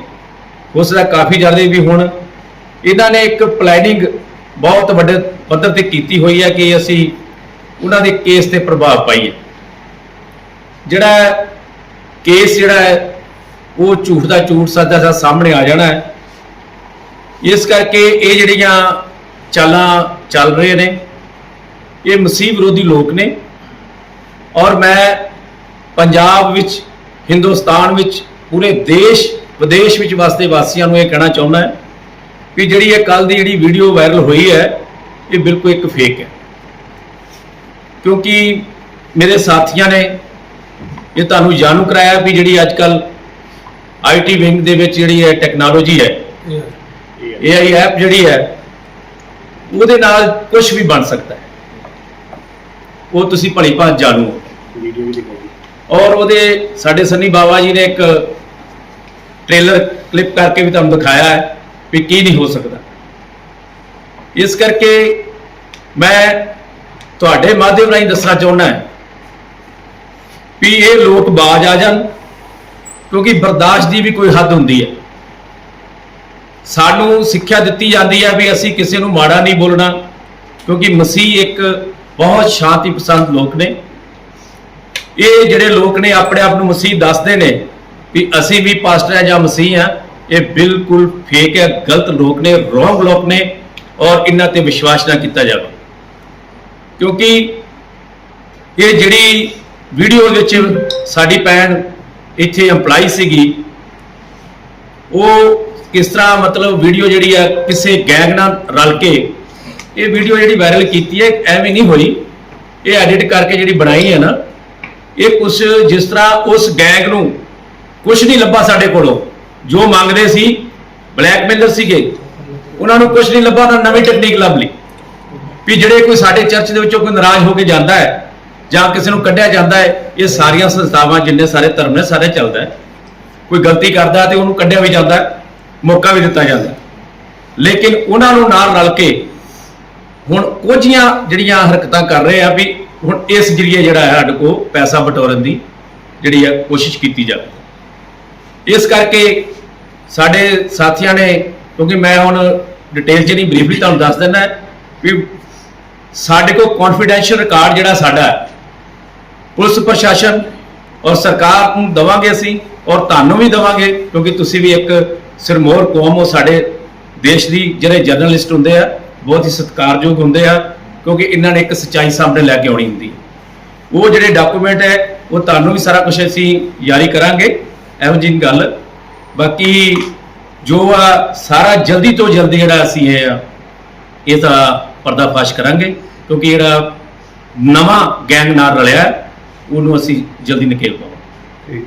ਉਸ ਦਾ ਕਾਫੀ ਜ਼ਿਆਦਾ ਵੀ ਹੁਣ ਇਹਨਾਂ ਨੇ ਇੱਕ ਪਲੈਨਿੰਗ ਬਹੁਤ ਵੱਡੇ ਪੱਧਰ ਤੇ ਕੀਤੀ ਹੋਈ ਹੈ ਕਿ ਅਸੀਂ ਉਹਨਾਂ ਦੇ ਕੇਸ ਤੇ ਪ੍ਰਭਾਵ ਪਾਈਏ। ਜਿਹੜਾ ਕੇਸ ਜਿਹੜਾ ਹੈ, ਉਹ ਝੂਠ ਦਾ ਝੂਠ, ਸੱਚ ਸੱਚ ਸਾਹਮਣੇ ਆ ਜਾਣਾ ਹੈ। ਇਸ ਕਰਕੇ ਇਹ ਜਿਹੜੀਆਂ ਚਾਲਾਂ ਚੱਲ ਰਹੇ ਨੇ, ਇਹ ਮਸੀਹ ਵਿਰੋਧੀ ਲੋਕ ਨੇ ਔਰ ਮੈਂ ਪੰਜਾਬ ਵਿੱਚ, ਹਿੰਦੁਸਤਾਨ ਵਿੱਚ, ਪੂਰੇ ਦੇਸ਼, ਵਿਦੇਸ਼ ਵਿੱਚ ਵਸਦੇ ਵਾਸੀਆਂ ਨੂੰ ਇਹ ਕਹਿਣਾ ਚਾਹੁੰਦਾ ਹੈ ਕਿ ਜਿਹੜੀ ਇਹ ਕੱਲ ਦੀ ਜਿਹੜੀ ਵੀਡੀਓ ਵਾਇਰਲ ਹੋਈ ਹੈ, ਇਹ ਬਿਲਕੁਲ ਇੱਕ ਫੇਕ ਹੈ। ਕਿਉਂਕਿ ਮੇਰੇ ਸਾਥੀਆਂ ਨੇ ਇਹ ਤੁਹਾਨੂੰ ਜਾਣੂ ਕਰਾਇਆ ਵੀ ਜਿਹੜੀ ਅੱਜ ਕੱਲ ਆਈਟੀ ਵਿੰਗ ਦੇ ਵਿੱਚ ਜਿਹੜੀ ਹੈ ਟੈਕਨੋਲੋਜੀ ਹੈ AI ਐਪ ਜਿਹੜੀ ਹੈ, ਉਹਦੇ ਨਾਲ ਕੁਝ ਵੀ ਬਣ ਸਕਦਾ ਹੈ। ਉਹ ਤੁਸੀਂ ਭਲੀ ਭਾਂਤ ਜਾਣੂ। ਹੋ ਵੀਡੀਓ ਵੀ ਦਿਖਾਈ ਔਰ ਉਹਦੇ ਸਾਡੇ ਸੰਨੀ ਬਾਬਾ ਜੀ ਨੇ ਇੱਕ ਟ੍ਰੇਲਰ ਕਲਿੱਪ ਕਰਕੇ ਵੀ ਤੁਹਾਨੂੰ ਦਿਖਾਇਆ ਹੈ ਵੀ ਕੀ ਨਹੀਂ ਹੋ ਸਕਦਾ। ਇਸ ਕਰਕੇ ਮੈਂ ਤੁਹਾਡੇ ਮਾਧਿਅਮ ਰਾਹੀਂ ਦੱਸਣਾ ਚਾਹੁੰਦਾ ਹਾਂ ਵੀ ਇਹ ਲੋਕ ਬਾਜ ਆ ਜਾਣ, ਕਿਉਂਕਿ ਬਰਦਾਸ਼ਤ ਦੀ ਵੀ ਕੋਈ ਹੱਦ ਹੁੰਦੀ ਹੈ। ਸਾਨੂੰ ਸਿੱਖਿਆ ਦਿੱਤੀ ਜਾਂਦੀ ਹੈ ਵੀ ਅਸੀਂ ਕਿਸੇ ਨੂੰ ਮਾੜਾ ਨਹੀਂ ਬੋਲਣਾ, ਕਿਉਂਕਿ ਮਸੀਹ ਇੱਕ ਬਹੁਤ ਸ਼ਾਂਤੀ ਪਸੰਦ ਲੋਕ ਨੇ। ਇਹ ਜਿਹੜੇ ਲੋਕ ਨੇ ਆਪਣੇ ਆਪ ਨੂੰ ਮਸੀਹ ਦੱਸਦੇ ਨੇ ਵੀ ਅਸੀਂ ਵੀ ਪਾਸਟਰ ਆ ਜਾਂ ਮਸੀਹ ਆ ਇਹ ਬਿਲਕੁਲ ਫੇਕ ਹੈ, ਗਲਤ ਲੋਕ ਨੇ ਰੋਂਗ ਲੋਕ ਨੇ ਔਰ ਇਹਨਾਂ ਤੇ ਵਿਸ਼ਵਾਸ ਨਾ ਕੀਤਾ ਜਾਵੇ। ਕਿਉਂਕਿ ਇਹ ਜਿਹੜੀ ਵੀਡੀਓ ਵਿੱਚ ਸਾਡੀ ਭੈਣ ਇੱਥੇ EMPLOYE ਸੀਗੀ, ਉਹ ਕਿਸ ਤਰ੍ਹਾਂ ਮਤਲਬ ਵੀਡੀਓ ਜਿਹੜੀ ਆ ਕਿਸੇ ਗੈਂਗ ਨਾਲ ਰਲ ਕੇ ਇਹ ਵੀਡੀਓ ਜਿਹੜੀ ਵਾਇਰਲ ਕੀਤੀ ਹੈ ਐਵੇਂ ਨਹੀਂ ਹੋਈ। ਇਹ ਐਡਿਟ ਕਰਕੇ ਜਿਹੜੀ ਬਣਾਈ ਹੈ ਨਾ ਇਹ ਕੁਝ ਜਿਸ ਤਰ੍ਹਾਂ ਉਸ ਗੈਂਗ ਨੂੰ ਕੁਝ ਨਹੀਂ ਲੱਭਾ ਸਾਡੇ ਕੋਲੋਂ। ਜੋ ਮੰਗਦੇ ਸੀ ਬਲੈਕਮੇਲਰ ਸੀਗੇ ਉਹਨਾਂ ਨੂੰ ਕੁਝ ਨਹੀਂ ਲੱਭਾ ਤਾਂ ਨਵੀਂ ਟੈਕਨੀਕ ਲੱਭ ਲਈ। ਵੀ ਜਿਹੜੇ ਕੋਈ ਸਾਡੇ ਚਰਚ ਦੇ ਵਿੱਚੋਂ ਕੋਈ ਨਾਰਾਜ਼ ਹੋ ਕੇ ਜਾਂਦਾ ਹੈ ਜਾਂ ਕਿਸੇ ਨੂੰ ਕੱਢਿਆ ਜਾਂਦਾ ਹੈ ਇਹ ਸਾਰੀਆਂ ਸੰਸਥਾਵਾਂ ਜਿੰਨੇ ਸਾਰੇ ਧਰਮ ਨੇ ਸਾਰੇ ਚੱਲਦਾ ਹੈ। ਕੋਈ ਗਲਤੀ ਕਰਦਾ ਹੈ ਤੇ ਉਹਨੂੰ ਕੱਢਿਆ ਵੀ ਜਾਂਦਾ ਹੈ, ਮੌਕਾ ਵੀ ਦਿੱਤਾ ਜਾਂਦਾ ਲੇਕਿਨ ਉਹਨਾਂ ਨੂੰ ਨਾਲ ਰਲ ਕੇ ਹੁਣ ਕੁਝੀਆਂ ਜਿਹੜੀਆਂ ਹਰਕਤਾਂ ਕਰ ਰਹੇ ਆ ਵੀ ਹੁਣ ਇਸ ਜਰੀਏ ਜਿਹੜਾ ਹੈ ਸਾਡੇ ਕੋਲ ਪੈਸਾ ਬਟੋਰਨ ਦੀ ਜਿਹੜੀ ਹੈ ਕੋਸ਼ਿਸ਼ ਕੀਤੀ ਜਾਵੇ ਇਸ ਕਰਕੇ ਸਾਡੇ ਸਾਥੀਆਂ ਨੇ, ਕਿਉਂਕਿ ਮੈਂ ਹੁਣ ਡਿਟੇਲ ਚ ਨਹੀਂ ਬਰੀਫਲੀ ਤੁਹਾਨੂੰ ਦੱਸ ਦਿੰਦਾ ਵੀ ਸਾਡੇ ਕੋਲ ਕੌਨਫੀਡੈਂਸ਼ੀਅਲ ਰਿਕਾਰਡ ਜਿਹੜਾ ਸਾਡਾ ਪੁਲਿਸ ਪ੍ਰਸ਼ਾਸਨ ਔਰ ਸਰਕਾਰ ਨੂੰ ਦਵਾਂਗੇ ਅਸੀਂ ਔਰ ਤੁਹਾਨੂੰ ਵੀ ਦਵਾਂਗੇ, ਕਿਉਂਕਿ ਤੁਸੀਂ ਵੀ ਇੱਕ ਸਿਰਮੌਰ ਕੌਮ ਉਹ ਸਾਡੇ ਦੇਸ਼ ਦੀ ਜਿਹੜੇ ਜਰਨਲਿਸਟ ਹੁੰਦੇ ਆ, ਬਹੁਤ ਹੀ ਸਤਿਕਾਰਯੋਗ ਹੁੰਦੇ ਆ, ਕਿਉਂਕਿ ਇਹਨਾਂ ਨੇ ਇੱਕ ਸੱਚਾਈ ਸਾਹਮਣੇ ਲੈ ਕੇ ਆਉਣੀ ਹੁੰਦੀ ਉਹ ਜਿਹੜੇ ਡਾਕੂਮੈਂਟ ਹੈ, ਉਹ ਤੁਹਾਨੂੰ ਵੀ ਸਾਰਾ ਕੁਝ ਅਸੀਂ ਜਾਰੀ ਕਰਾਂਗੇ, ਇਹੋ ਜਿਹੀ ਗੱਲ। ਬਾਕੀ ਜੋ ਆ ਸਾਰਾ ਜਲਦੀ ਤੋਂ ਜਲਦੀ ਜਿਹੜਾ ਅਸੀਂ ਇਹ ਆ, ਇਹ ਤਾਂ ਪਰਦਾਫਾਸ਼ ਕਰਾਂਗੇ, ਕਿਉਂਕਿ ਜਿਹੜਾ ਨਵਾਂ ਗੈਂਗ ਨਾਲ ਰਲਿਆ, ਉਹਨੂੰ ਅਸੀਂ ਜਲਦੀ ਨਕੇਲ ਪਾਵਾਂਗੇ।